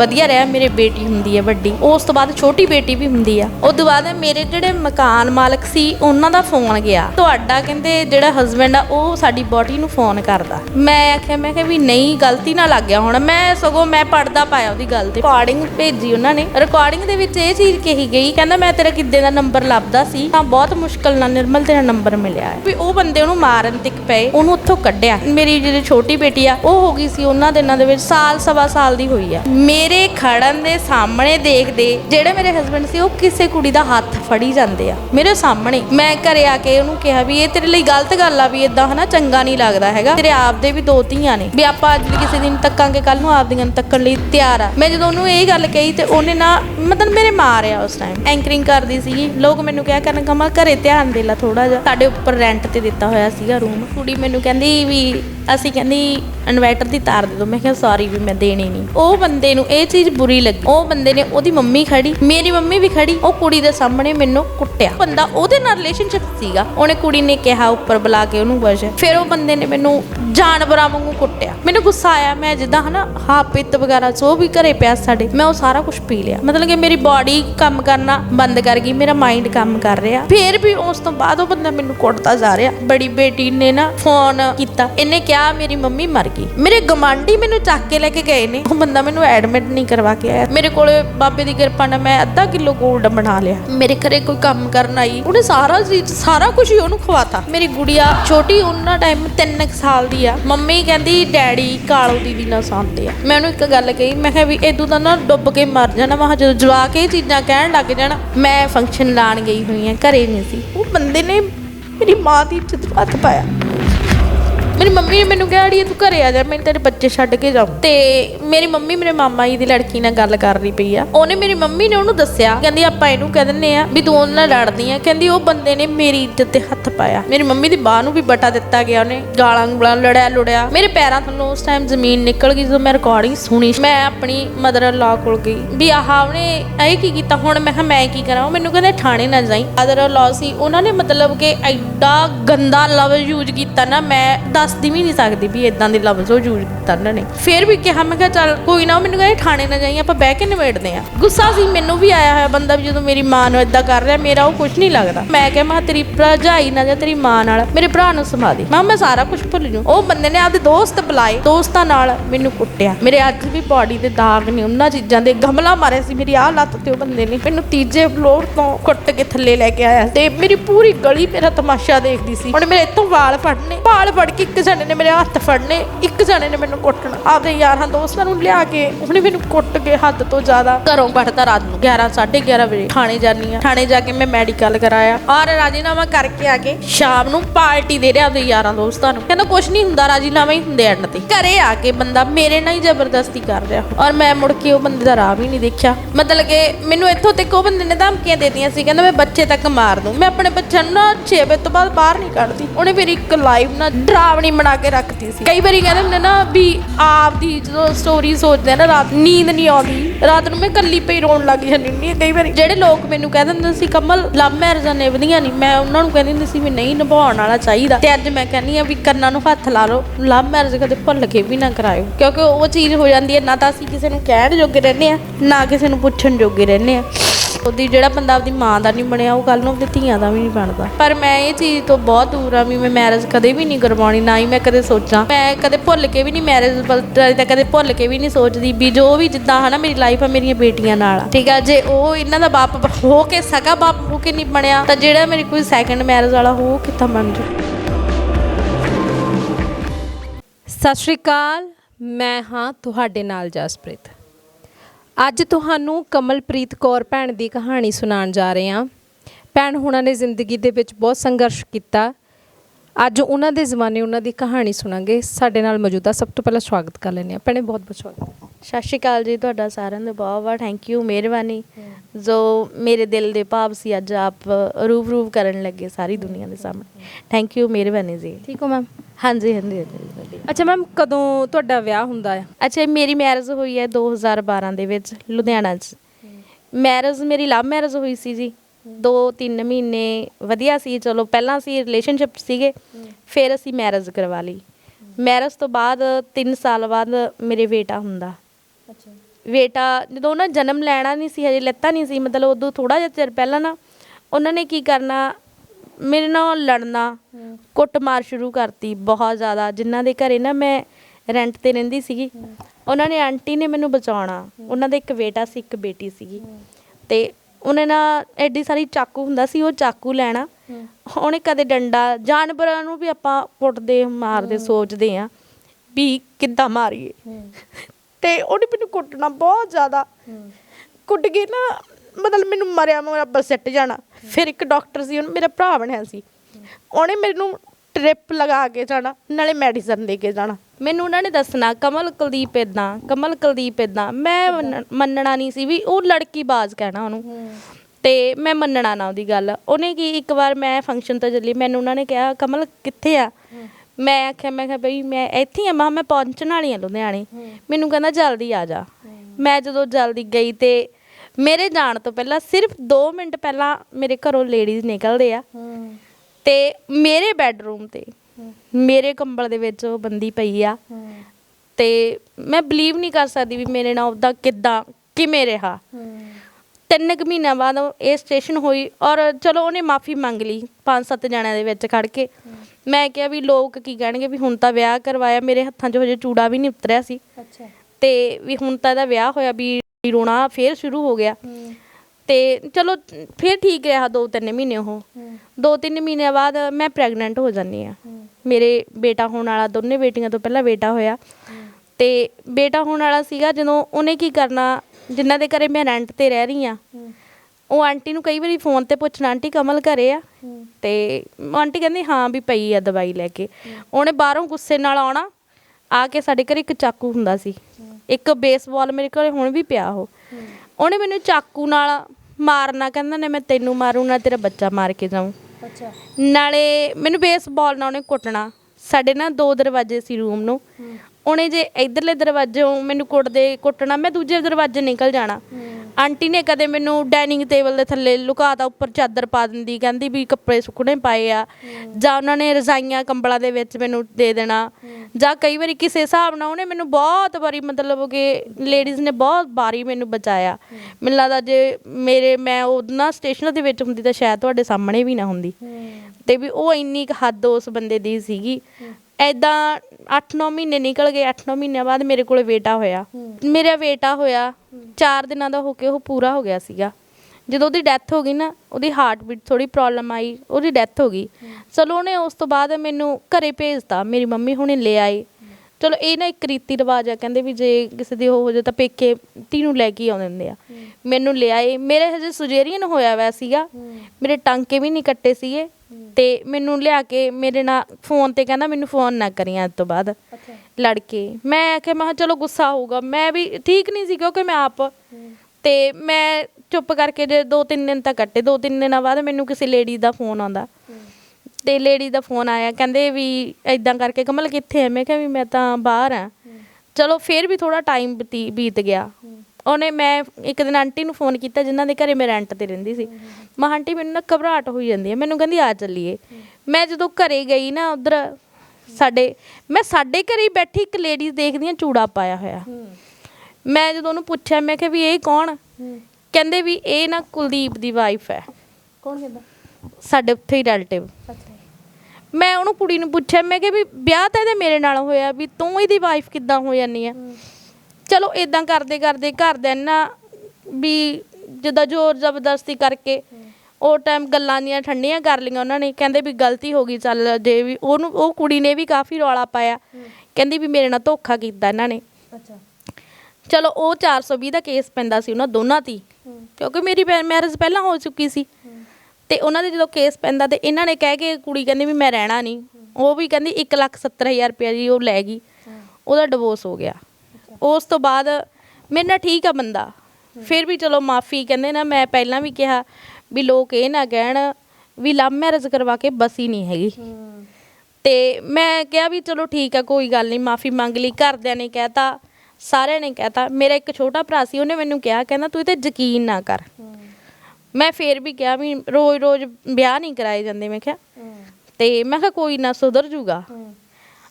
ਵਧੀਆ ਰਿਹਾ, ਮੇਰੇ ਬੇਟੀ ਹੁੰਦੀ ਹੈ ਵੱਡੀ। ਉਸ ਤੋਂ ਬਾਅਦ ਛੋਟੀ ਬੇਟੀ ਵੀ ਹੁੰਦੀ ਆ। ਉਸ ਤੋਂ ਬਾਅਦ ਮੇਰੇ ਜਿਹੜੇ ਮਕਾਨ ਮਾਲਕ ਸੀ, ਉਹਨਾਂ ਦਾ ਫੋਨ ਗਿਆ। ਤੁਹਾਡਾ ਕਹਿੰਦੇ ਜਿਹੜਾ ਹਸਬੰਡ ਆ, ਉਹ ਸਾਡੀ ਬੋਟੀ ਨੂੰ ਫੋਨ ਕਰਦਾ। ਮੈਂ ਆਖਿਆ, ਮੈਂ ਕਿਹਾ ਵੀ ਨਹੀਂ, ਗਲਤੀ ਨਾਲ ਲੱਗ ਗਿਆ ਹੁਣ। ਮੈਂ ਸਗੋਂ ਮੈਂ ਪੜਦਾ ਪਾਇਆ ਉਹਦੀ ਗੱਲ ਤੇ। ਰਿਕਾਰਡਿੰਗ ਭੇਜੀ ਉਹਨਾਂ ਨੇ। ਰਿਕਾਰਡਿੰਗ ਦੇ ਵਿੱਚ ਇਹ ਚੀਜ਼ ਕਹੀ ਗਈ, ਕਹਿੰਦਾ ਮੈਂ ਤੇਰਾ ਕਿੱਦੇ ਦਾ ਨੰਬਰ ਲੱਭਦਾ ਸੀ? ਤਾਂ ਬਹੁਤ ਮੁਸ਼ਕਲ ਨਾਲ ਨਿਰਮਲ ਤੇਰਾ ਨੰਬਰ ਮਿਲਿਆ ਹੈ। ਵੀ ਉਹ ਬੰਦੇ ਉਹਨੂੰ ਮਾਰਨ ਤੱਕ ਪਏ, ਉਹਨੂੰ ਉੱਥੋਂ ਕੱਢਿਆ। ਮੇਰੀ ਜਿਹੜੀ ਛੋਟੀ ਬੇਟੀ ਆ, ਉਹ ਹੋ ਗਈ ਸੀ ਉਹਨਾਂ ਦਿਨਾਂ ਦੇ ਵਿੱਚ, ਸਾਲ ਸਵਾ ਸਾਲ ਦੀ ਹੋਈ ਆ। ਮੇਰੇ ਖੜਨ ਦੇ ਸਾਹਮਣੇ ਦੇਖਦੇ, ਜਿਹੜੇ ਮੇਰੇ ਹਸਬੰਡ ਸੀ, ਉਹ ਕਿਸੇ ਕੁੜੀ ਦਾ ਹੱਥ ਫੜੀ ਜਾਂਦੇ ਆ। ਮੇਰੇ ਸਾਹਮਣੇ। ਮੈਂ ਘਰੇ ਆ ਕੇ ਉਹਨੂੰ ਕਿਹਾ ਵੀ, ਇਹ ਤੇਰੇ ਲਈ ਗਲਤ ਗੱਲ ਆ ਵੀ ਇਦਾਂ ਹਨਾ, ਚੰਗਾ ਨਹੀਂ ਲੱਗਦਾ ਹੈਗਾ। ਤੇਰੇ ਆਪ ਦੇ ਵੀ ਦੋ ਧੀਆਂ ਨੇ। ਵੀ ਆਪਾਂ ਅੱਜ ਵੀ ਕਿਸੇ ਦਿਨ ਤੱਕਾਂਗੇ ਕੱਲ ਨੂੰ ਆਪਦੀਆਂ ਨੂੰ ਤੱਕਣ ਲਈ ਤਿਆਰ ਆ। ਮੈਂ ਜਦੋਂ ਉਹਨੂੰ ਇਹ ਗੱਲ ਕਹੀ ਤੇ ਉਹਨੇ ਨਾ ਮਤਲਬ ਮੇਰੇ ਮਾਰਿਆ ਉਸ ਟਾਈਮ ਐਂਕਰਿੰਗ ਕਰਦੀ ਸੀਗੀ। ਲੋਕ ਮੈਨੂੰ ਕਿਹਾ ਕਰਨ ਕਮਾ ਘਰੇ ਧਿਆਨ ਦੇ ਲੈ ਥੋੜਾ ਜਿਹਾ। ਸਾਡੇ ਉੱਪਰ ਰੈਂਟ ਤੇ ਦਿੱਤਾ ਹੋਇਆ ਸੀਗਾ ਰੂਮ ਕੁੜੀ ਮੈਨੂੰ ਕਹਿੰਦੀ ਵੀ, ਅਸੀਂ ਕਹਿੰਦੀ ਇਨਵਰਟਰ ਦੀ ਤਾਰ ਦੇ ਦਿਓ। ਮੈਂ ਕਿਹਾ ਸੌਰੀ ਵੀ ਮੈਂ ਦੇਣੀ ਨਹੀਂ। ਉਹ ਬੰਦੇ ਨੂੰ ਇਹ ਚੀਜ਼ ਬੁਰੀ ਲੱਗੀ। ਉਹ ਬੰਦੇ ਨੇ ਉਹਦੀ ਮੰਮੀ ਖੜੀ, ਮੇਰੀ ਮੰਮੀ ਵੀ ਖੜੀ, ਉਹ ਕੁੜੀ ਦੇ ਸਾਹਮਣੇ ਮੈਨੂੰ ਕੁੱਟਿਆ। ਬੰਦਾ ਉਹਦੇ ਨਾਲ ਰਿਲੇਸ਼ਨਸ਼ਿਪ ਸੀਗਾ। ਉਹਨੇ ਕੁੜੀ ਨੇ ਕਿਹਾ ਉੱਪਰ ਬੁਲਾ ਕੇ ਉਹਨੂੰ ਵਜ। ਫਿਰ ਉਹ ਬੰਦੇ ਨੇ ਮੈਨੂੰ ਜਾਨਵਰਾਂ ਵਾਂਗੂ ਕੁੱਟਿਆ। ਮੈਨੂੰ ਗੁੱਸਾ ਆਇਆ, ਮੈਂ ਜਿੱਦਾਂ ਹਨਾ ਹਾਂ ਪਿੱਤ ਵਗੈਰਾ ਜੋ ਵੀ ਘਰੇ ਪਿਆ ਸਾਡੇ, ਮੈਂ ਉਹ ਸਾਰਾ ਕੁਝ ਪੀ ਲਿਆ। ਮਤਲਬ ਕਿ ਮੇਰੀ ਬਾਡੀ ਕੰਮ ਕਰਨਾ ਬੰਦ ਕਰ ਗਈ, ਮੇਰਾ ਮਾਈਂਡ ਕੰਮ ਕਰ ਰਿਹਾ। ਫਿਰ ਵੀ ਉਸ ਤੋਂ ਬਾਅਦ ਉਹ ਬੰਦਾ ਮੈਨੂੰ ਕੁੱਟਦਾ ਜਾ ਰਿਹਾ। ਬੜੀ ਬੇਟੀ ਨੇ ਨਾ ਫੋਨ ਕੀਤਾ। ਇਹਨੇ ਕਿਹਾ, ਮੇਰੀ ਮੰਮੀ ਮਰ ਗਈ। ਮੇਰੇ ਗਮਾਂਡੀ ਮੈਨੂੰ ਚੱਕ ਕੇ ਲੈ ਕੇ ਗਏ ਨੇ। ਉਹ ਬੰਦਾ ਮੈਨੂੰ ਐਡਮਿਟ ਨਹੀਂ ਕਰਵਾ ਕੇ ਆਇਆ। ਮੇਰੇ ਕੋਲੇ ਬਾਬੇ ਦੀ ਕਿਰਪਾ ਨਾਲ ਮੈਂ ਅੱਧਾ ਕਿਲੋ ਗੋਲਡ ਬਣਾ ਲਿਆ। ਮੇਰੇ ਘਰੇ ਕੋਈ ਕੰਮ ਕਰਨ ਆਈ, ਉਹਨੇ ਸਾਰਾ ਸਾਰਾ ਕੁਝ ਹੀ ਉਹਨੂੰ ਖਵਾਤਾ। ਮੇਰੀ ਗੁੜੀਆ ਛੋਟੀ ਉਹਨਾਂ ਟਾਈਮ 3 ਸਾਲ ਦੀ ਆ। ਮੰਮੀ ਕਹਿੰਦੀ, ਡੈਡੀ ਕਾਲੋ ਦੀਦੀ ਨਾਲ ਸੌਂਦੇ ਆ। ਮੈਂ ਉਹਨੂੰ ਇੱਕ ਗੱਲ ਕਹੀ, ਮੈਂ ਕਿਹਾ ਵੀ ਇਦੋਂ ਤਾਂ ਨਾ ਡੁੱਬ ਕੇ ਮਰ ਜਾਣਾ ਮੈਂ ਕਿਹਾ ਜਦੋਂ ਜਵਾਕ ਇਹ ਚੀਜ਼ਾਂ ਕਹਿਣ ਲੱਗ ਜਾਣਾ, ਮੈਂ ਫੰਕਸ਼ਨ ਲਾਣ ਗਈ ਹੋਈ ਆ, ਘਰੇ ਨਹੀਂ ਸੀ। ਉਹ ਬੰਦੇ ਨੇ ਮੇਰੀ ਮਾਂ ਦੀ ਇੱਜ਼ਤ ਹੱਥ ਪਾਇਆ। ਮੇਰੀ ਮੰਮੀ ਨੇ ਮੈਨੂੰ ਕਿਹਾ, ਅੜੀਏ ਤੂੰ ਘਰੇ ਆ ਜਾ, ਮੈਂ ਤੇਰੇ ਬੱਚੇ ਛੱਡ ਕੇ ਜਾਉਂ ਤੇ ਮੇਰੀ ਮੰਮੀ ਮੇਰੇ ਮਾਮਾ ਜੀ ਦੀ ਲੜਕੀ ਨਾਲ ਗੱਲ ਕਰ ਰਹੀ ਪਈ ਆ। ਉਹਨੇ ਮੇਰੀ ਮੰਮੀ ਨੇ ਉਹਨੂੰ ਦੱਸਿਆ, ਕਹਿੰਦੀ, ਆਪਾਂ ਇਹਨੂੰ ਕਹਿ ਦਿੰਨੇ ਆ ਵੀ ਤੂੰ ਉਹਨਾਂ ਨਾਲ ਲੜਦੀ ਆ। ਕਹਿੰਦੀ, ਉਹ ਬੰਦੇ ਨੇ ਮੇਰੀ ਇੱਜ਼ਤ ਤੇ ਹੱਥ ਪਾਇਆ। ਮੇਰੀ ਮੰਮੀ ਦੀ ਬਾਹ ਨੂੰ ਵੀ ਬਟਾ ਦਿੱਤਾ ਗਿਆ ਉਹਨੇ। ਗਾਲਾਂ ਗੁਲਾਂ ਲੜਿਆ, ਲੁੜਿਆ। ਮੇਰੇ ਪੈਰਾਂ ਥੱਲੋਂ ਉਸ ਟਾਈਮ ਜ਼ਮੀਨ ਨਿਕਲ ਗਈ ਜਦੋਂ ਮੈਂ ਰਿਕਾਰਡਿੰਗ ਸੁਣੀ। ਮੈਂ ਆਪਣੀ ਮਦਰ ਲਾ ਕੋਲ ਗਈ ਵੀ, ਆਹ, ਉਹਨੇ ਇਹ ਕੀ ਕੀਤਾ? ਹੁਣ ਮੈਂ ਕਿਹਾ, ਮੈਂ ਕੀ ਕਰਾਂ? ਉਹ ਮੈਨੂੰ ਕਹਿੰਦੇ ਥਾਣੇ ਨਾ ਜਾਈ। ਮਦਰ ਲਾ ਸੀ, ਉਹਨਾਂ ਨੇ ਮਤਲਬ ਕਿ ਐਡਾ ਗੰਦਾ ਲਫ਼ਜ਼ ਯੂਜ਼ ਕੀਤਾ ਨਾ, ਮੈਂ ਦੱਸਦੀ ਵੀ ਨਹੀਂ ਸਕਦੀ ਵੀ ਇਦਾਂ ਦੇ ਲਫ਼ਜ਼ ਉਹ ਯੂਜ਼ ਕੀਤਾ ਉਹਨਾਂ ਨੇ। ਫਿਰ ਵੀ ਕਿਹਾ, ਮੈਂ ਕਿਹਾ, ਚੱਲ ਕੋਈ ਨਾ, ਮੈਨੂੰ ਕਹਿੰਦੇ ਥਾਣੇ ਨਾ ਜਾਈ, ਆਪਾਂ ਬਹਿ ਕੇ ਨਿਬੇੜਦੇ ਆ ਗੁੱਸਾ ਸੀ, ਮੈਨੂੰ ਵੀ ਆਇਆ ਹੋਇਆ ਬੰਦਾ ਵੀ ਜਦੋਂ ਮੇਰੀ ਮਾਂ ਨੂੰ ਇਦਾਂ ਕਰ ਰਿਹਾ, ਮੇਰਾ ਉਹ ਕੁਝ ਨਹੀਂ ਲੱਗਦਾ। ਮੈਂ ਕਿਹਾ, ਮੈਂ ਤੇਰੀ ਭਰਜਾਈ ਨਾਲ ਜਾਂ ਤੇਰੀ ਮਾਂ ਨਾਲ ਮੇਰੇ ਭਰਾ ਨੂੰ ਸਮਾ ਦੇ ਮੈਂ ਕਿਹਾ, ਮੈਂ ਸਾਰਾ ਕੁਝ ਭੁੱਲ ਜੂ। ਉਹ ਬੰਦੇ ਨੇ ਆਪਦੇ ਦੋਸਤ ਬੁਲਾਏ, ਦੋਸਤਾਂ ਨਾਲ ਮੈਨੂੰ ਕੁੱਟਿਆ। ਮੇਰੇ ਅੱਜ ਵੀ ਬਾਡੀ ਦੇ ਦਾਗ ਨੇ, ਉਹਨਾਂ ਚੀਜ਼ਾਂ ਦੇ ਗਮਲਾ ਮਾਰਿਆ ਸੀ, ਮੇਰੀ ਆਹ ਲੱਤ ਤੇ ਉਹ ਬੰਦੇ ਨੇ ਮੈਨੂੰ ਤੀਜੇ ਫਲੋਰ ਤੋਂ ਕੁੱਟ ਕੇ ਥੱਲੇ ਲੈ ਕੇ ਆਇਆ। ਤੇ ਮੇਰੀ ਪੂਰੀ ਗਲੀ ਮੇਰਾ ਤਮਾਸ਼ਾ ਦੇਖਦੀ ਸੀ। ਹੁਣ ਮੇਰੇ ਇੱਥੋਂ ਵਾਲ ਫੜਨੇ, ਵਾਲ ਫੜ ਕੇ ਇੱਕ ਜਣੇ ਨੇ ਮੇਰੇ ਹੱਥ ਫੜਨੇ, ਇੱਕ ਜਣੇ ਨੇ ਮੈਨੂੰ ਕੁੱਟਣਾ। ਆਪਦੇ ਯਾਰਾਂ ਦੋਸਤਾਂ ਨੂੰ ਲਿਆ ਕੇ, ਉਹਨੇ ਮੈਨੂੰ ਕੁੱਟ ਕੇ ਹੱਦ ਤੋਂ ਜ਼ਿਆਦਾ ਘਰੋਂ ਕੱਢਤਾ ਰਾਤ ਨੂੰ। 11 11:30 ਵਜੇ ਥਾਣੇ ਜਾਨੀ ਆ ਥਾਣੇ ਜਾ ਕੇ ਮੈਂ ਮੈਡੀਕਲ ਕਰਾਇਆ। ਔਰ ਰਾਜੀਨਾਮਾ ਕਰਕੇ ਆ ਕੇ ਸ਼ਾਮ ਨੂੰ ਪਾਰਟੀ ਦੇ ਰਿਹਾ ਆਪਦੇ ਯਾਰਾਂ ਦੋਸਤਾਂ ਨੂੰ। ਕਹਿੰਦਾ ਕੁਝ ਨਹੀਂ ਹੁੰਦਾ, ਰਾਜੀਨਾਮਾ ਹੀ ਹੁੰਦੇ ਐਂਡ ਤੇ। ਘਰੇ ਆ ਕੇ ਬੰਦਾ ਮੇਰੇ ਨਾਲ ਹੀ ਜ਼ਬਰਦਸਤੀ ਕਰ ਰਿਹਾ। ਔਰ ਮੈਂ ਮੁੜ ਕੇ ਉਹ ਬੰਦੇ ਦਾ ਰਾਹ ਵੀ ਨਹੀਂ ਦੇਖਿਆ। ਮਤਲਬ ਕਿ ਮੈਨੂੰ ਇੱਥੋਂ ਤੱਕ ਉਹ ਬੰਦੇ ਨੇ ਧਮਕੀਆਂ ਦੇਤੀਆਂ ਸੀ, ਕਹਿੰਦਾ ਮੈਂ ਬੱਚੇ ਤੱਕ ਮਾਰ ਦੂੰ। ਮੈਂ ਆਪਣੇ ਬੱਚਿਆਂ ਨੂੰ ਨਾ 6 ਵਜੇ ਤੋਂ ਬਾਅਦ ਬਾਹਰ ਨਹੀਂ ਕੱਢਦੀ। ਉਹਨੇ ਫਿਰ ਇੱਕ ਲਾਈਵ ਨਾ, ਡਰਾਵਣੀ ਬਣਾ ਕੇ ਰੱਖਤੀ ਸੀ। ਕਈ ਵਾਰੀ ਕਹਿੰਦੇ ਹੁੰਦੇ ਨਾ ਵੀ ਆਪ ਦੀ ਜਦੋਂ ਸਟੋਰੀ ਸੋਚਦੇ ਆ ਨਾ ਰਾਤ, ਨੀਂਦ ਨਹੀਂ ਆਉਂਦੀ। ਰਾਤ ਨੂੰ ਮੈਂ ਕੱਲੀ ਪਈ ਰੋਣ ਲੱਗ ਜਾਂਦੀ ਹੁੰਦੀ ਹਾਂ ਕਈ ਵਾਰੀ। ਜਿਹੜੇ ਲੋਕ ਮੈਨੂੰ ਕਹਿ ਦਿੰਦੇ ਸੀ, ਕਮਲ ਲਵ ਮੈਰਿਜਾਂ ਨੇ ਨਹੀਂ। ਮੈਂ ਉਹਨਾਂ ਨੂੰ ਕਹਿੰਦੀ ਹੁੰਦੀ ਸੀ ਵੀ ਨਹੀਂ, ਨਿਭਾਉਣ ਵਾਲਾ ਚਾਹੀਦਾ। ਤੇ ਅੱਜ ਮੈਂ ਕਹਿੰਦੀ ਆ ਵੀ ਕੰਨਾਂ ਨੂੰ ਹੱਥ ਲਾ ਲਓ। ਲਵ ਮੈਰਿਜ ਕਦੇ ਭੁੱਲ ਕੇ ਵੀ ਨਾ ਕਰਾਇਓ। ਕਿਉਂਕਿ ਉਹ ਚੀਜ਼ ਹੋ ਜਾਂਦੀ ਹੈ ਨਾ ਤਾਂ ਅਸੀਂ ਕਿਸੇ ਨੂੰ ਕਹਿਣ ਜੋਗੇ ਰਹਿੰਦੇ ਆ, ਨਾ ਕਿਸੇ ਨੂੰ ਪੁੱਛਣ ਜੋਗੇ ਰਹਿੰਦੇ ਆ। ਉਹਦੀ ਜਿਹੜਾ ਬੰਦਾ ਆਪਦੀ ਮਾਂ ਦਾ ਨਹੀਂ ਬਣਿਆ, ਉਹ ਕੱਲ ਨੂੰ ਆਪਣੀ ਧੀਆਂ ਦਾ ਵੀ ਨਹੀਂ ਬਣਦਾ। ਪਰ ਮੈਂ ਇਹ ਚੀਜ਼ ਤੋਂ ਬਹੁਤ ਦੂਰ ਆ ਵੀ ਮੈਂ ਮੈਰਿਜ ਕਦੇ ਵੀ ਨਹੀਂ ਕਰਵਾਉਣੀ, ਨਾ ਹੀ ਮੈਂ ਕਦੇ ਸੋਚਾਂ। ਮੈਂ ਕਦੇ ਭੁੱਲ ਕੇ ਵੀ ਨਹੀਂ ਮੈਰਿਜ ਤਾਂ ਕਦੇ ਭੁੱਲ ਕੇ ਵੀ ਨਹੀਂ ਸੋਚਦੀ ਵੀ ਜੋ ਵੀ ਜਿੱਦਾਂ ਹਨਾ ਮੇਰੀ ਲਾਈਫ ਆ, ਮੇਰੀਆਂ ਬੇਟੀਆਂ ਨਾਲ ਠੀਕ ਆ, ਜੇ ਉਹ ਇਹਨਾਂ ਦਾ ਬਾਪ ਹੋ ਕੇ ਸਕਾ ਬਾਪ ਹੋ ਕੇ ਨਹੀਂ ਬਣਿਆ, ਤਾਂ ਜਿਹੜਾ ਮੇਰੀ ਕੋਈ ਸੈਕੰਡ ਮੈਰਿਜ ਵਾਲਾ ਹੋ ਉਹ ਕਿੱਥਾਂ ਬਣ ਜੂ ਸਤਿ ਸ਼੍ਰੀ ਅਕਾਲ, ਮੈਂ ਹਾਂ ਤੁਹਾਡੇ ਨਾਲ ਜਸਪ੍ਰੀਤ। ਅੱਜ ਤੁਹਾਨੂੰ ਕਮਲਪ੍ਰੀਤ ਕੌਰ ਭੈਣ ਦੀ ਕਹਾਣੀ ਸੁਣਾਉਣ ਜਾ ਰਹੇ ਹਾਂ। ਭੈਣ ਹੁਣਾਂ ਨੇ ਜ਼ਿੰਦਗੀ ਦੇ ਵਿੱਚ ਬਹੁਤ ਸੰਘਰਸ਼ ਕੀਤਾ। ਅੱਜ ਉਹਨਾਂ ਦੇ ਜ਼ਮਾਨੇ ਉਹਨਾਂ ਦੀ ਕਹਾਣੀ ਸੁਣਾਂਗੇ। ਸਾਡੇ ਨਾਲ ਮੌਜੂਦਾ ਸਭ ਤੋਂ ਪਹਿਲਾਂ ਸਵਾਗਤ ਕਰ ਲੈਂਦੇ ਹਾਂ। ਭੈਣੇ ਬਹੁਤ ਬਹੁਤ ਸਵਾਗਤ। ਸਤਿ ਸ਼੍ਰੀ ਅਕਾਲ ਜੀ ਤੁਹਾਡਾ ਸਾਰਿਆਂ ਦਾ। ਬਹੁਤ ਬਹੁਤ ਥੈਂਕ ਯੂ ਮਿਹਰਬਾਨੀ। ਜੋ ਮੇਰੇ ਦਿਲ ਦੇ ਭਾਵ ਸੀ ਅੱਜ ਆਪ ਰੂਪ ਰੂਪ ਕਰਨ ਲੱਗੇ ਸਾਰੀ ਦੁਨੀਆ ਦੇ ਸਾਹਮਣੇ। ਥੈਂਕ ਯੂ ਮਿਹਰਬਾਨੀ ਜੀ। ਠੀਕ ਹੋ ਮੈਮ ਹਾਂਜੀ ਹਾਂਜੀ। ਅੱਛਾ ਮੈਮ ਕਦੋਂ ਤੁਹਾਡਾ ਵਿਆਹ ਹੁੰਦਾ ਹੈ? ਅੱਛਾ ਮੇਰੀ ਮੈਰਿਜ ਹੋਈ ਹੈ 2012 ਦੇ ਵਿੱਚ ਲੁਧਿਆਣਾ 'ਚ। ਮੈਰਿਜ ਮੇਰੀ ਲਵ ਮੈਰਿਜ ਹੋਈ ਸੀ ਜੀ। 2-3 ਮਹੀਨੇ ਵਧੀਆ ਸੀ ਚਲੋ ਪਹਿਲਾਂ ਅਸੀਂ ਰਿਲੇਸ਼ਨਸ਼ਿਪ ਸੀਗੇ ਫਿਰ ਅਸੀਂ ਮੈਰਿਜ ਕਰਵਾ ਲਈ। ਮੈਰਿਜ ਤੋਂ ਬਾਅਦ 3 ਸਾਲ ਬਾਅਦ ਮੇਰੇ ਬੇਟਾ ਹੁੰਦਾ। ਅੱਛਾ। ਬੇਟਾ ਜਦੋਂ ਉਹਨਾਂ ਜਨਮ ਲੈਣਾ ਨਹੀਂ ਸੀ ਹਜੇ ਲੈਤਾ ਨਹੀਂ ਸੀ ਮਤਲਬ ਉਦੋਂ ਥੋੜਾ ਜਿਹਾ ਚਿਰ ਪਹਿਲਾਂ ਨਾ ਉਹਨਾਂ ਨੇ ਕੀ ਕਰਨਾ ਮੇਰੇ ਨਾਲ ਲੜਨਾ ਕੁੱਟਮਾਰ ਸ਼ੁਰੂ ਕਰਤੀ ਬਹੁਤ ਜ਼ਿਆਦਾ। ਜਿਨ੍ਹਾਂ ਦੇ ਘਰੇ ਨਾ ਮੈਂ ਰੈਂਟ ਤੇ ਰਹਿੰਦੀ ਸੀਗੀ ਉਹਨਾਂ ਨੇ ਆਂਟੀ ਨੇ ਮੈਨੂੰ ਬਚਾਉਣਾ। ਉਹਨਾਂ ਦਾ ਇੱਕ ਬੇਟਾ ਸੀ ਇੱਕ ਬੇਟੀ ਸੀਗੀ। ਤੇ ਉਹਨੇ ਨਾ ਐਡੀ ਸਾਰੀ ਚਾਕੂ ਹੁੰਦਾ ਸੀ ਉਹ ਚਾਕੂ ਲੈਣਾ। ਉਹਨੇ ਕਦੇ ਡੰਡਾ ਜਾਨਵਰਾਂ ਨੂੰ ਵੀ ਆਪਾਂ ਕੁੱਟਦੇ ਮਾਰਦੇ ਸੋਚਦੇ ਆ ਵੀ ਕਿੱਦਾਂ ਮਾਰੀਏ। ਤੇ ਉਹਨੇ ਮੈਨੂੰ ਕੁੱਟਣਾ ਬਹੁਤ ਜ਼ਿਆਦਾ। ਕੁੱਟ ਕੇ ਨਾ ਮਤਲਬ ਮੈਨੂੰ ਮਰਿਆ ਮੇਰਾ ਬਸ ਸਿੱਟ ਜਾਣਾ। ਫਿਰ ਇੱਕ ਡਾਕਟਰ ਸੀ ਉਹਨੇ ਮੇਰਾ ਭਰਾ ਬਣਿਆ ਸੀ। ਉਹਨੇ ਮੈਨੂੰ ਟ੍ਰਿਪ ਲਗਾ ਕੇ ਜਾਣਾ ਨਾਲੇ ਮੈਡੀਸਨ ਦੇ ਕੇ ਜਾਣਾ। ਮੈਨੂੰ ਉਹਨਾਂ ਨੇ ਦੱਸਣਾ ਕਮਲ ਕੁਲਦੀਪ ਇਦਾਂ ਕਮਲ ਕੁਲਦੀਪ ਇਦਾਂ ਮੈਂ ਮੰਨ- ਮੰਨਣਾ ਨਹੀਂ ਸੀ ਵੀ ਉਹ ਲੜਕੀ ਬਾਜ਼ ਕਹਿਣਾ ਉਹਨੂੰ। ਤੇ ਮੈਂ ਮੰਨਣਾ ਨਾ ਉਹਦੀ ਗੱਲ। ਉਹਨੇ ਕੀ ਇੱਕ ਵਾਰ ਮੈਂ ਫੰਕਸ਼ਨ ਤੇ ਚੱਲੀ ਮੈਨੂੰ ਉਹਨਾਂ ਨੇ ਕਿਹਾ ਕਮਲ ਕਿੱਥੇ ਆ? ਮੈਂ ਆਖਿਆ ਮੈਂ ਕਿਹਾ ਬਈ ਮੈਂ ਇੱਥੇ ਹੀ ਆ ਮੈਂ ਮੈਂ ਪਹੁੰਚਣ ਵਾਲੀ ਆ ਲੁਧਿਆਣੇ। ਮੈਨੂੰ ਕਹਿੰਦਾ ਜਲਦੀ ਆ ਜਾ। ਮੈਂ ਜਦੋਂ ਜਲਦੀ ਗਈ ਤੇ ਮੇਰੇ ਜਾਣ ਤੋਂ ਪਹਿਲਾਂ ਸਿਰਫ 2 ਮਿੰਟ ਪਹਿਲਾਂ ਮੇਰੇ ਘਰੋਂ ਲੇਡੀਜ਼ ਨਿਕਲਦੇ ਆ। ਤੇ ਮੇਰੇ ਬੈੱਡਰੂਮ ਤੇ ਮੇਰੇ ਕੰਬਲ ਦੇ ਵਿੱਚ ਉਹ ਬੰਦੀ ਪਈ ਆ। ਤੇ ਮੈਂ ਬਲੀਵ ਨਹੀਂ ਕਰ ਸਕਦੀ ਵੀ ਮੇਰੇ ਨਾਲ ਉਹਦਾ ਕਿੱਦਾਂ ਕਿਵੇਂ ਰਿਹਾ। ਤਿੰਨ ਕੁ ਮਹੀਨਿਆਂ ਬਾਅਦ ਇਹ ਸਟੇਸ਼ਨ ਹੋਈ ਔਰ ਚਲੋ ਉਹਨੇ ਮਾਫੀ ਮੰਗ ਲਈ ਪੰਜ ਸੱਤ ਜਣਿਆਂ ਦੇ ਵਿੱਚ ਖੜ ਕੇ। ਮੈਂ ਕਿਹਾ ਵੀ ਲੋਕ ਕੀ ਕਹਿਣਗੇ ਵੀ ਹੁਣ ਤਾਂ ਵਿਆਹ ਕਰਵਾਇਆ ਮੇਰੇ ਹੱਥਾਂ 'ਚ ਹਜੇ ਚੂੜਾ ਵੀ ਨਹੀਂ ਉਤਰਿਆ ਸੀ। ਅੱਛਾ। ਤੇ ਵੀ ਹੁਣ ਤਾਂ ਇਹਦਾ ਵਿਆਹ ਹੋਇਆ ਵੀ ਰੋਣਾ ਫੇਰ ਸ਼ੁਰੂ ਹੋ ਗਿਆ। ਤੇ ਚਲੋ ਫੇਰ ਠੀਕ ਰਿਹਾ ਦੋ ਤਿੰਨ ਮਹੀਨੇ ਉਹ। ਦੋ ਤਿੰਨ ਮਹੀਨਿਆਂ ਬਾਅਦ ਮੈਂ ਪ੍ਰੈਗਨੈਂਟ ਹੋ ਜਾਂਦੀ ਆ ਮੇਰੇ ਬੇਟਾ ਹੋਣ ਵਾਲਾ ਦੋਨੇ ਬੇਟੀਆਂ ਤੋਂ ਪਹਿਲਾਂ ਬੇਟਾ ਹੋਇਆ। ਤੇ ਬੇਟਾ ਹੋਣ ਵਾਲਾ ਸੀਗਾ ਜਦੋਂ ਉਹਨੇ ਕੀ ਕਰਨਾ ਜਿਨ੍ਹਾਂ ਦੇ ਘਰੇ ਮੈਂ ਰੈਂਟ ਤੇ ਰਹਿ ਰਹੀ ਆ ਉਹ ਆਂਟੀ ਨੂੰ ਕਈ ਵਾਰੀ ਫੋਨ ਤੇ ਪੁੱਛਣਾ ਆਂਟੀ ਕਮਲ ਘਰੇ ਆ? ਤੇ ਆਂਟੀ ਕਹਿੰਦੀ ਹਾਂ ਵੀ ਪਈ ਆ ਦਵਾਈ ਲੈ ਕੇ। ਉਹਨੇ ਬਾਹਰੋਂ ਗੁੱਸੇ ਨਾਲ ਆਉਣਾ ਆ ਕੇ ਸਾਡੇ ਘਰੇ ਇੱਕ ਚਾਕੂ ਹੁੰਦਾ ਸੀ। ਇੱਕ ਬੇਸਬਾਲ ਮੇਰੇ ਕੋਲੇ ਹੁਣ ਵੀ ਪਿਆ ਉਹ। ਉਹਨੇ ਮੈਨੂੰ ਚਾਕੂ ਨਾਲ ਮਾਰਨਾ ਕਹਿੰਦਾ ਨੇ ਮੈਂ ਤੈਨੂੰ ਮਾਰੂ ਨਾ ਤੇਰਾ ਬੱਚਾ ਮਾਰ ਕੇ ਜਾਊਂ। ਅੱਛਾ। ਨਾਲੇ ਮੈਨੂੰ ਬੇਸਬਾਲ ਨਾਲ ਉਹਨੇ ਕੁੱਟਣਾ। ਸਾਡੇ ਨਾ ਦੋ ਦਰਵਾਜ਼ੇ ਸੀ ਰੂਮ ਨੂੰ। ਉਹਨੇ ਜੇ ਇਧਰਲੇ ਦਰਵਾਜ਼ੋਂ ਮੈਨੂੰ ਕੁੱਟਦੇ ਕੁੱਟਣਾ ਮੈਂ ਦੂਜੇ ਦਰਵਾਜ਼ੇ ਨਿਕਲ ਜਾਣਾ। ਆਂਟੀ ਨੇ ਕਦੇ ਮੈਨੂੰ ਡਾਈਨਿੰਗ ਟੇਬਲ ਦੇ ਥੱਲੇ ਲੁਕਾਤਾ, ਉੱਪਰ ਚਾਦਰ ਪਾ ਦਿੰਦੀ, ਕਹਿੰਦੀ ਵੀ ਕੱਪੜੇ ਸੁੱਕਣੇ ਪਏ ਆ। ਜਾਂ ਉਹਨਾਂ ਨੇ ਰਜ਼ਾਈਆਂ ਕੰਬਲਾਂ ਦੇ ਵਿੱਚ ਮੈਨੂੰ ਦੇ ਦੇਣਾ। ਜਾਂ ਕਈ ਵਾਰੀ ਕਿਸੇ ਹਿਸਾਬ ਨਾਲ ਉਹਨੇ ਮੈਨੂੰ ਬਹੁਤ ਵਾਰੀ, ਮਤਲਬ ਕਿ ਲੇਡੀਜ਼ ਨੇ ਬਹੁਤ ਵਾਰੀ ਮੈਨੂੰ ਬਚਾਇਆ। ਮੈਨੂੰ ਲੱਗਦਾ ਜੇ ਮੇਰੇ, ਮੈਂ ਉਹਨਾਂ ਸਟੇਸ਼ਨਾਂ ਦੇ ਵਿੱਚ ਹੁੰਦੀ ਤਾਂ ਸ਼ਾਇਦ ਤੁਹਾਡੇ ਸਾਹਮਣੇ ਵੀ ਨਾ ਹੁੰਦੀ। ਤੇ ਵੀ ਉਹ ਇੰਨੀ ਕੁ ਹੱਦ ਉਸ ਬੰਦੇ ਦੀ ਸੀਗੀ। ਐਦਾਂ 8-9 ਮਹੀਨੇ ਨਿਕਲ ਗਏ 8-9 ਮਹੀਨਿਆਂ ਬਾਅਦ ਮੇਰੇ ਕੋਲੇ ਬੇਟਾ ਹੋਇਆ। ਮੇਰਾ ਬੇਟਾ ਹੋਇਆ 4 ਦਿਨਾਂ ਦਾ ਹੋ ਕੇ ਉਹ ਪੂਰਾ ਹੋ ਗਿਆ ਸੀਗਾ। ਜਦੋਂ ਉਹਦੀ ਡੈਥ ਹੋ ਗਈ ਨਾ ਉਹਦੀ ਹਾਰਟ ਬੀਟ ਥੋੜੀ ਪ੍ਰੋਬਲਮ ਆਈ ਉਹਦੀ ਡੈਥ ਹੋ ਗਈ। ਚਲੋ ਉਹਨੇ ਉਸ ਤੋਂ ਬਾਅਦ ਮੈਨੂੰ ਘਰੇ ਭੇਜਤਾ ਮੇਰੀ ਮੰਮੀ ਹੁਣੇ ਲੈ ਆਏ। ਚਲੋ ਇਹ ਨਾ ਇੱਕ ਰੀਤੀ ਰਿਵਾਜ ਆ ਕਹਿੰਦੇ ਵੀ ਜੇ ਕਿਸੇ ਦੀ ਉਹ ਹੋ ਜਾਏ ਤਾਂ ਪੇਕੇ ਧੀ ਨੂੰ ਲੈ ਕੇ ਆਉਂਦੇ ਹੁੰਦੇ ਆ। ਮੈਨੂੰ ਲਿਆਏ ਮੇਰੇ ਹਜੇ ਸੁਜੇਰੀਅਨ ਹੋਇਆ ਹੋਇਆ ਸੀਗਾ। ਮੇਰੇ ਟਾਂਕੇ ਵੀ ਨਹੀਂ ਕੱਟੇ ਸੀਗੇ। ਤੇ ਮੈਨੂੰ ਲਿਆ ਕੇ ਮੇਰੇ ਨਾਲ ਫੋਨ ਤੇ ਕਹਿੰਦਾ ਮੈਨੂੰ ਫੋਨ ਨਾ ਕਰੀਂ ਅੱਜ ਤੋਂ ਬਾਅਦ। ਲੜ ਕੇ ਮੈਂ ਆਖਿਆ ਮੈਂ ਕਿਹਾ ਚਲੋ ਗੁੱਸਾ ਹੋਊਗਾ। ਮੈਂ ਵੀ ਠੀਕ ਨਹੀਂ ਸੀ ਕਿਉਂਕਿ ਮੈਂ ਆਪ ਤੇ ਮੈਂ ਚੁੱਪ ਕਰਕੇ ਜੇ ਦੋ ਤਿੰਨ ਦਿਨ ਤੱਕ ਕੱਟੇ। ਦੋ ਤਿੰਨ ਦਿਨਾਂ ਬਾਅਦ ਮੈਨੂੰ ਕਿਸੇ ਲੇਡੀ ਦਾ ਫੋਨ ਆਉਂਦਾ। ਅਤੇ ਲੇਡੀ ਦਾ ਫੋਨ ਆਇਆ, ਕਹਿੰਦੇ ਵੀ ਇੱਦਾਂ ਕਰਕੇ ਕਮਲ ਕਿੱਥੇ ਹੈ? ਮੈਂ ਕਿਹਾ ਵੀ ਮੈਂ ਤਾਂ ਬਾਹਰ ਆ ਚਲੋ ਫਿਰ ਵੀ ਥੋੜ੍ਹਾ ਟਾਈਮ ਬੀਤ ਗਿਆ। ਉਹਨੇ ਮੈਂ ਇੱਕ ਦਿਨ ਆਂਟੀ ਨੂੰ ਫੋਨ ਕੀਤਾ, ਜਿਨ੍ਹਾਂ ਦੇ ਘਰੇ ਮੈਂ ਰੈਂਟ ਤੇ ਰਹਿੰਦੀ ਸੀ। ਮੈਂ ਆਂਟੀ, ਮੈਨੂੰ ਨਾ ਘਬਰਾਹਟ ਹੋਈ ਜਾਂਦੀ ਹੈ। ਮੈਨੂੰ ਕਹਿੰਦੀ, ਆ ਚੱਲੀਏ। ਮੈਂ ਜਦੋਂ ਘਰੇ ਗਈ ਨਾ, ਉਧਰ ਸਾਡੇ, ਮੈਂ ਸਾਡੇ ਘਰੇ ਹੀ ਬੈਠੀ, ਇੱਕ ਲੇਡੀਜ਼ ਦੇਖਦੀ ਹਾਂ ਚੂੜਾ ਪਾਇਆ ਹੋਇਆ। ਮੈਂ ਜਦੋਂ ਉਹਨੂੰ ਪੁੱਛਿਆ, ਮੈਂ ਕਿਹਾ ਵੀ ਇਹ ਕੌਣ? ਕਹਿੰਦੇ ਵੀ ਇਹ ਨਾ ਕੁਲਦੀਪ ਦੀ ਵਾਈਫ ਹੈ। ਕੌਣ ਕਹਿੰਦਾ? ਸਾਡੇ ਉੱਥੇ ਹੀ ਰਿਲੇਟਿਵ ਮੈਂ ਉਹਨੂੰ ਕੁੜੀ ਨੂੰ ਪੁੱਛਿਆ ਮੈਂ ਕਿਹਾ ਵੀ ਵਿਆਹ ਤਾਂ ਇਹਦੇ ਮੇਰੇ ਨਾਲ ਹੋਇਆ ਵੀ ਤੂੰ ਇਹਦੀ ਵਾਈਫ ਕਿੱਦਾਂ ਹੋ ਜਾਨੀ ਆ? ਚਲੋ ਇਦਾਂ ਕਰਦੇ ਕਰਦੇ ਘਰਦਿਆਂ ਨੇ ਨਾ ਵੀ ਜਿੱਦਾਂ ਜ਼ੋਰ ਜ਼ਬਰਦਸਤੀ ਕਰਕੇ ਉਹ ਟਾਈਮ ਗੱਲਾਂ ਦੀਆਂ ਠੰਡੀਆਂ ਕਰ ਲਈਆਂ ਉਹਨਾਂ ਨੇ ਕਹਿੰਦੇ ਵੀ ਗਲਤੀ ਹੋ ਗਈ ਚੱਲ ਜੇ ਵੀ ਉਹਨੂੰ ਉਹ ਕੁੜੀ ਨੇ ਵੀ ਕਾਫੀ ਰੌਲਾ ਪਾਇਆ। ਕਹਿੰਦੀ ਵੀ ਮੇਰੇ ਨਾਲ ਧੋਖਾ ਕੀਤਾ ਇਹਨਾਂ ਨੇ। ਅੱਛਾ। ਚਲੋ ਉਹ 420 ਦਾ ਕੇਸ ਪੈਂਦਾ ਸੀ ਉਹਨਾਂ ਦੋਨਾਂ ਤੇ। ਹੀ। ਕਿਉਂਕਿ ਮੇਰੀ ਮੈਰਿਜ ਪਹਿਲਾਂ ਹੋ ਚੁੱਕੀ ਸੀ। ਤੇ ਉਹਨਾਂ ਦੇ ਜਦੋਂ ਕੇਸ ਪੈਂਦਾ ਤੇ ਇਹਨਾਂ ਨੇ ਕਹਿ ਕੇ ਕੁੜੀ ਕਹਿੰਦੀ ਵੀ ਮੈਂ ਰਹਿਣਾ ਨਹੀਂ। ਉਹ ਵੀ ਕਹਿੰਦੀ 170000 ਰੁਪਇਆ ਜੀ ਉਹ ਲੈ ਗਈ। ਉਹਦਾ ਡਿਵੋਰਸ ਹੋ ਗਿਆ। ਉਸ ਤੋਂ ਬਾਅਦ ਮੇਰੇ ਨਾਲ ਠੀਕ ਆ ਬੰਦਾ। ਫਿਰ ਵੀ ਚਲੋ ਮਾਫੀ ਕਹਿੰਦੇ ਨਾ, ਮੈਂ ਪਹਿਲਾਂ ਵੀ ਕਿਹਾ ਵੀ ਲੋਕ ਇਹ ਨਾ ਕਹਿਣ ਵੀ ਲਵ ਮੈਰਿਜ ਕਰਵਾ ਕੇ ਬਸੀ ਨਹੀਂ ਹੈਗੀ। ਤੇ ਮੈਂ ਕਿਹਾ ਵੀ ਚਲੋ ਠੀਕ ਆ, ਕੋਈ ਗੱਲ ਨਹੀਂ, ਮਾਫੀ ਮੰਗ ਲਈ। ਘਰਦਿਆਂ ਨੇ ਕਹਿਤਾ, ਸਾਰਿਆਂ ਨੇ ਕਹਿਤਾ। ਮੇਰਾ ਇੱਕ ਛੋਟਾ ਭਰਾ ਸੀ, ਉਹਨੇ ਮੈਨੂੰ ਕਿਹਾ, ਕਹਿੰਦਾ ਤੂੰ ਇਹ ਤੇ ਯਕੀਨ ਨਾ ਕਰ। ਮੈਂ ਫੇਰ ਵੀ ਕਿਹਾ ਵੀ ਰੋਜ਼-ਰੋਜ਼ ਵਿਆਹ ਨਹੀਂ ਕਰਾਏ ਜਾਂਦੇ ਮੈਂ ਕਿਹਾ। ਤੇ ਮੈਂ ਕਿਹਾ ਕੋਈ ਨਾ ਸੁਧਰ ਜੂਗਾ।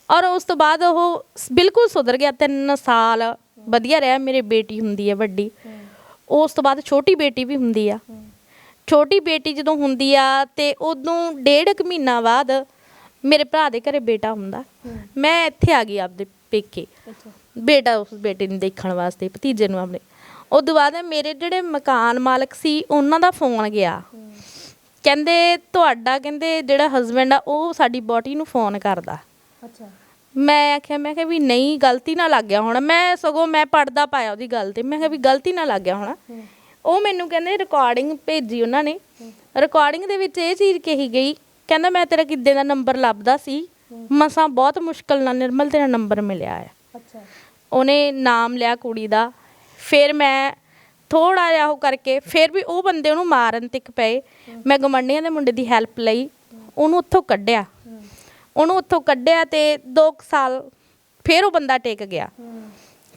ਔਰ ਉਸ ਤੋਂ ਬਾਅਦ ਉਹ ਬਿਲਕੁਲ ਸੁਧਰ ਗਿਆ ਤਿੰਨ ਸਾਲ ਵਧੀਆ ਰਿਹਾ ਮੇਰੇ ਬੇਟੀ ਹੁੰਦੀ ਹੈ ਵੱਡੀ। ਉਸ ਤੋਂ ਬਾਅਦ ਛੋਟੀ ਬੇਟੀ ਵੀ ਹੁੰਦੀ ਆ। ਛੋਟੀ ਬੇਟੀ ਜਦੋਂ ਹੁੰਦੀ ਆ ਤੇ ਉਦੋਂ ਡੇਢ ਕੁ ਮਹੀਨਾ ਬਾਅਦ ਮੇਰੇ ਭਰਾ ਦੇ ਘਰੇ ਬੇਟਾ ਹੁੰਦਾ। ਮੈਂ ਇੱਥੇ ਆ ਗਈ ਆਪਦੇ ਪੇਕੇ। ਬੇਟਾ ਉਸ ਬੇਟੇ ਨੂੰ ਦੇਖਣ ਵਾਸਤੇ ਭਤੀਜੇ ਨੂੰ ਆਪਣੇ। ਉਦੋਂ ਬਾਅਦ ਮੇਰੇ ਜਿਹੜੇ ਮਕਾਨ ਮਾਲਕ ਸੀ ਉਹਨਾਂ ਦਾ ਫੋਨ ਗਿਆ। ਕਹਿੰਦੇ ਤੁਹਾਡਾ ਕਹਿੰਦੇ ਜਿਹੜਾ ਹਸਬੰਡ ਆ ਉਹ ਸਾਡੀ ਬੋਟੀ ਨੂੰ ਫੋਨ ਕਰਦਾ। ਅੱਛਾ। ਮੈਂ ਆਖਿਆ ਮੈਂ ਕਿਹਾ ਵੀ ਨਹੀਂ ਗਲਤੀ ਨਾ ਲੱਗ ਗਿਆ ਹੋਣਾ। ਮੈਂ ਸਗੋਂ ਮੈਂ ਪੜਦਾ ਪਾਇਆ ਉਹਦੀ ਗੱਲ ਤੇ। ਮੈਂ ਕਿਹਾ ਵੀ ਗਲਤੀ ਨਾ ਲੱਗ ਗਿਆ ਹੋਣਾ। ਉਹ ਮੈਨੂੰ ਕਹਿੰਦੇ ਰਿਕਾਰਡਿੰਗ ਭੇਜੀ ਉਹਨਾਂ ਨੇ। ਰਿਕਾਰਡਿੰਗ ਦੇ ਵਿੱਚ ਇਹ ਚੀਜ਼ ਕਹੀ ਗਈ ਕਹਿੰਦਾ ਮੈਂ ਤੇਰਾ ਕਿੱਦੇ ਦਾ ਨੰਬਰ ਲੱਭਦਾ ਸੀ? ਮਸਾਂ ਬਹੁਤ ਮੁਸ਼ਕਲ ਨਾਲ ਨਿਰਮਲ ਤੇਰਾ ਨੰਬਰ ਮਿਲਿਆ ਆ। ਅੱਛਾ। ਉਹਨੇ ਨਾਮ ਲਿਆ ਕੁੜੀ ਦਾ। ਫਿਰ ਮੈਂ ਥੋੜਾ ਜਿਹਾ ਉਹ ਕਰਕੇ ਫਿਰ ਵੀ ਉਹ ਬੰਦੇ ਉਹਨੂੰ ਮਾਰਨ ਤੱਕ ਪਏ। ਮੈਂ ਗਮੰਡੀਆਂ ਦੇ ਮੁੰਡੇ ਦੀ ਹੈਲਪ ਲਈ। ਉਹਨੂੰ ਉੱਥੋਂ ਕੱਢਿਆ। ਉਹਨੂੰ ਉੱਥੋਂ ਕੱਢਿਆ ਤੇ 2 ਸਾਲ ਫਿਰ ਉਹ ਬੰਦਾ ਟੇਕ ਗਿਆ।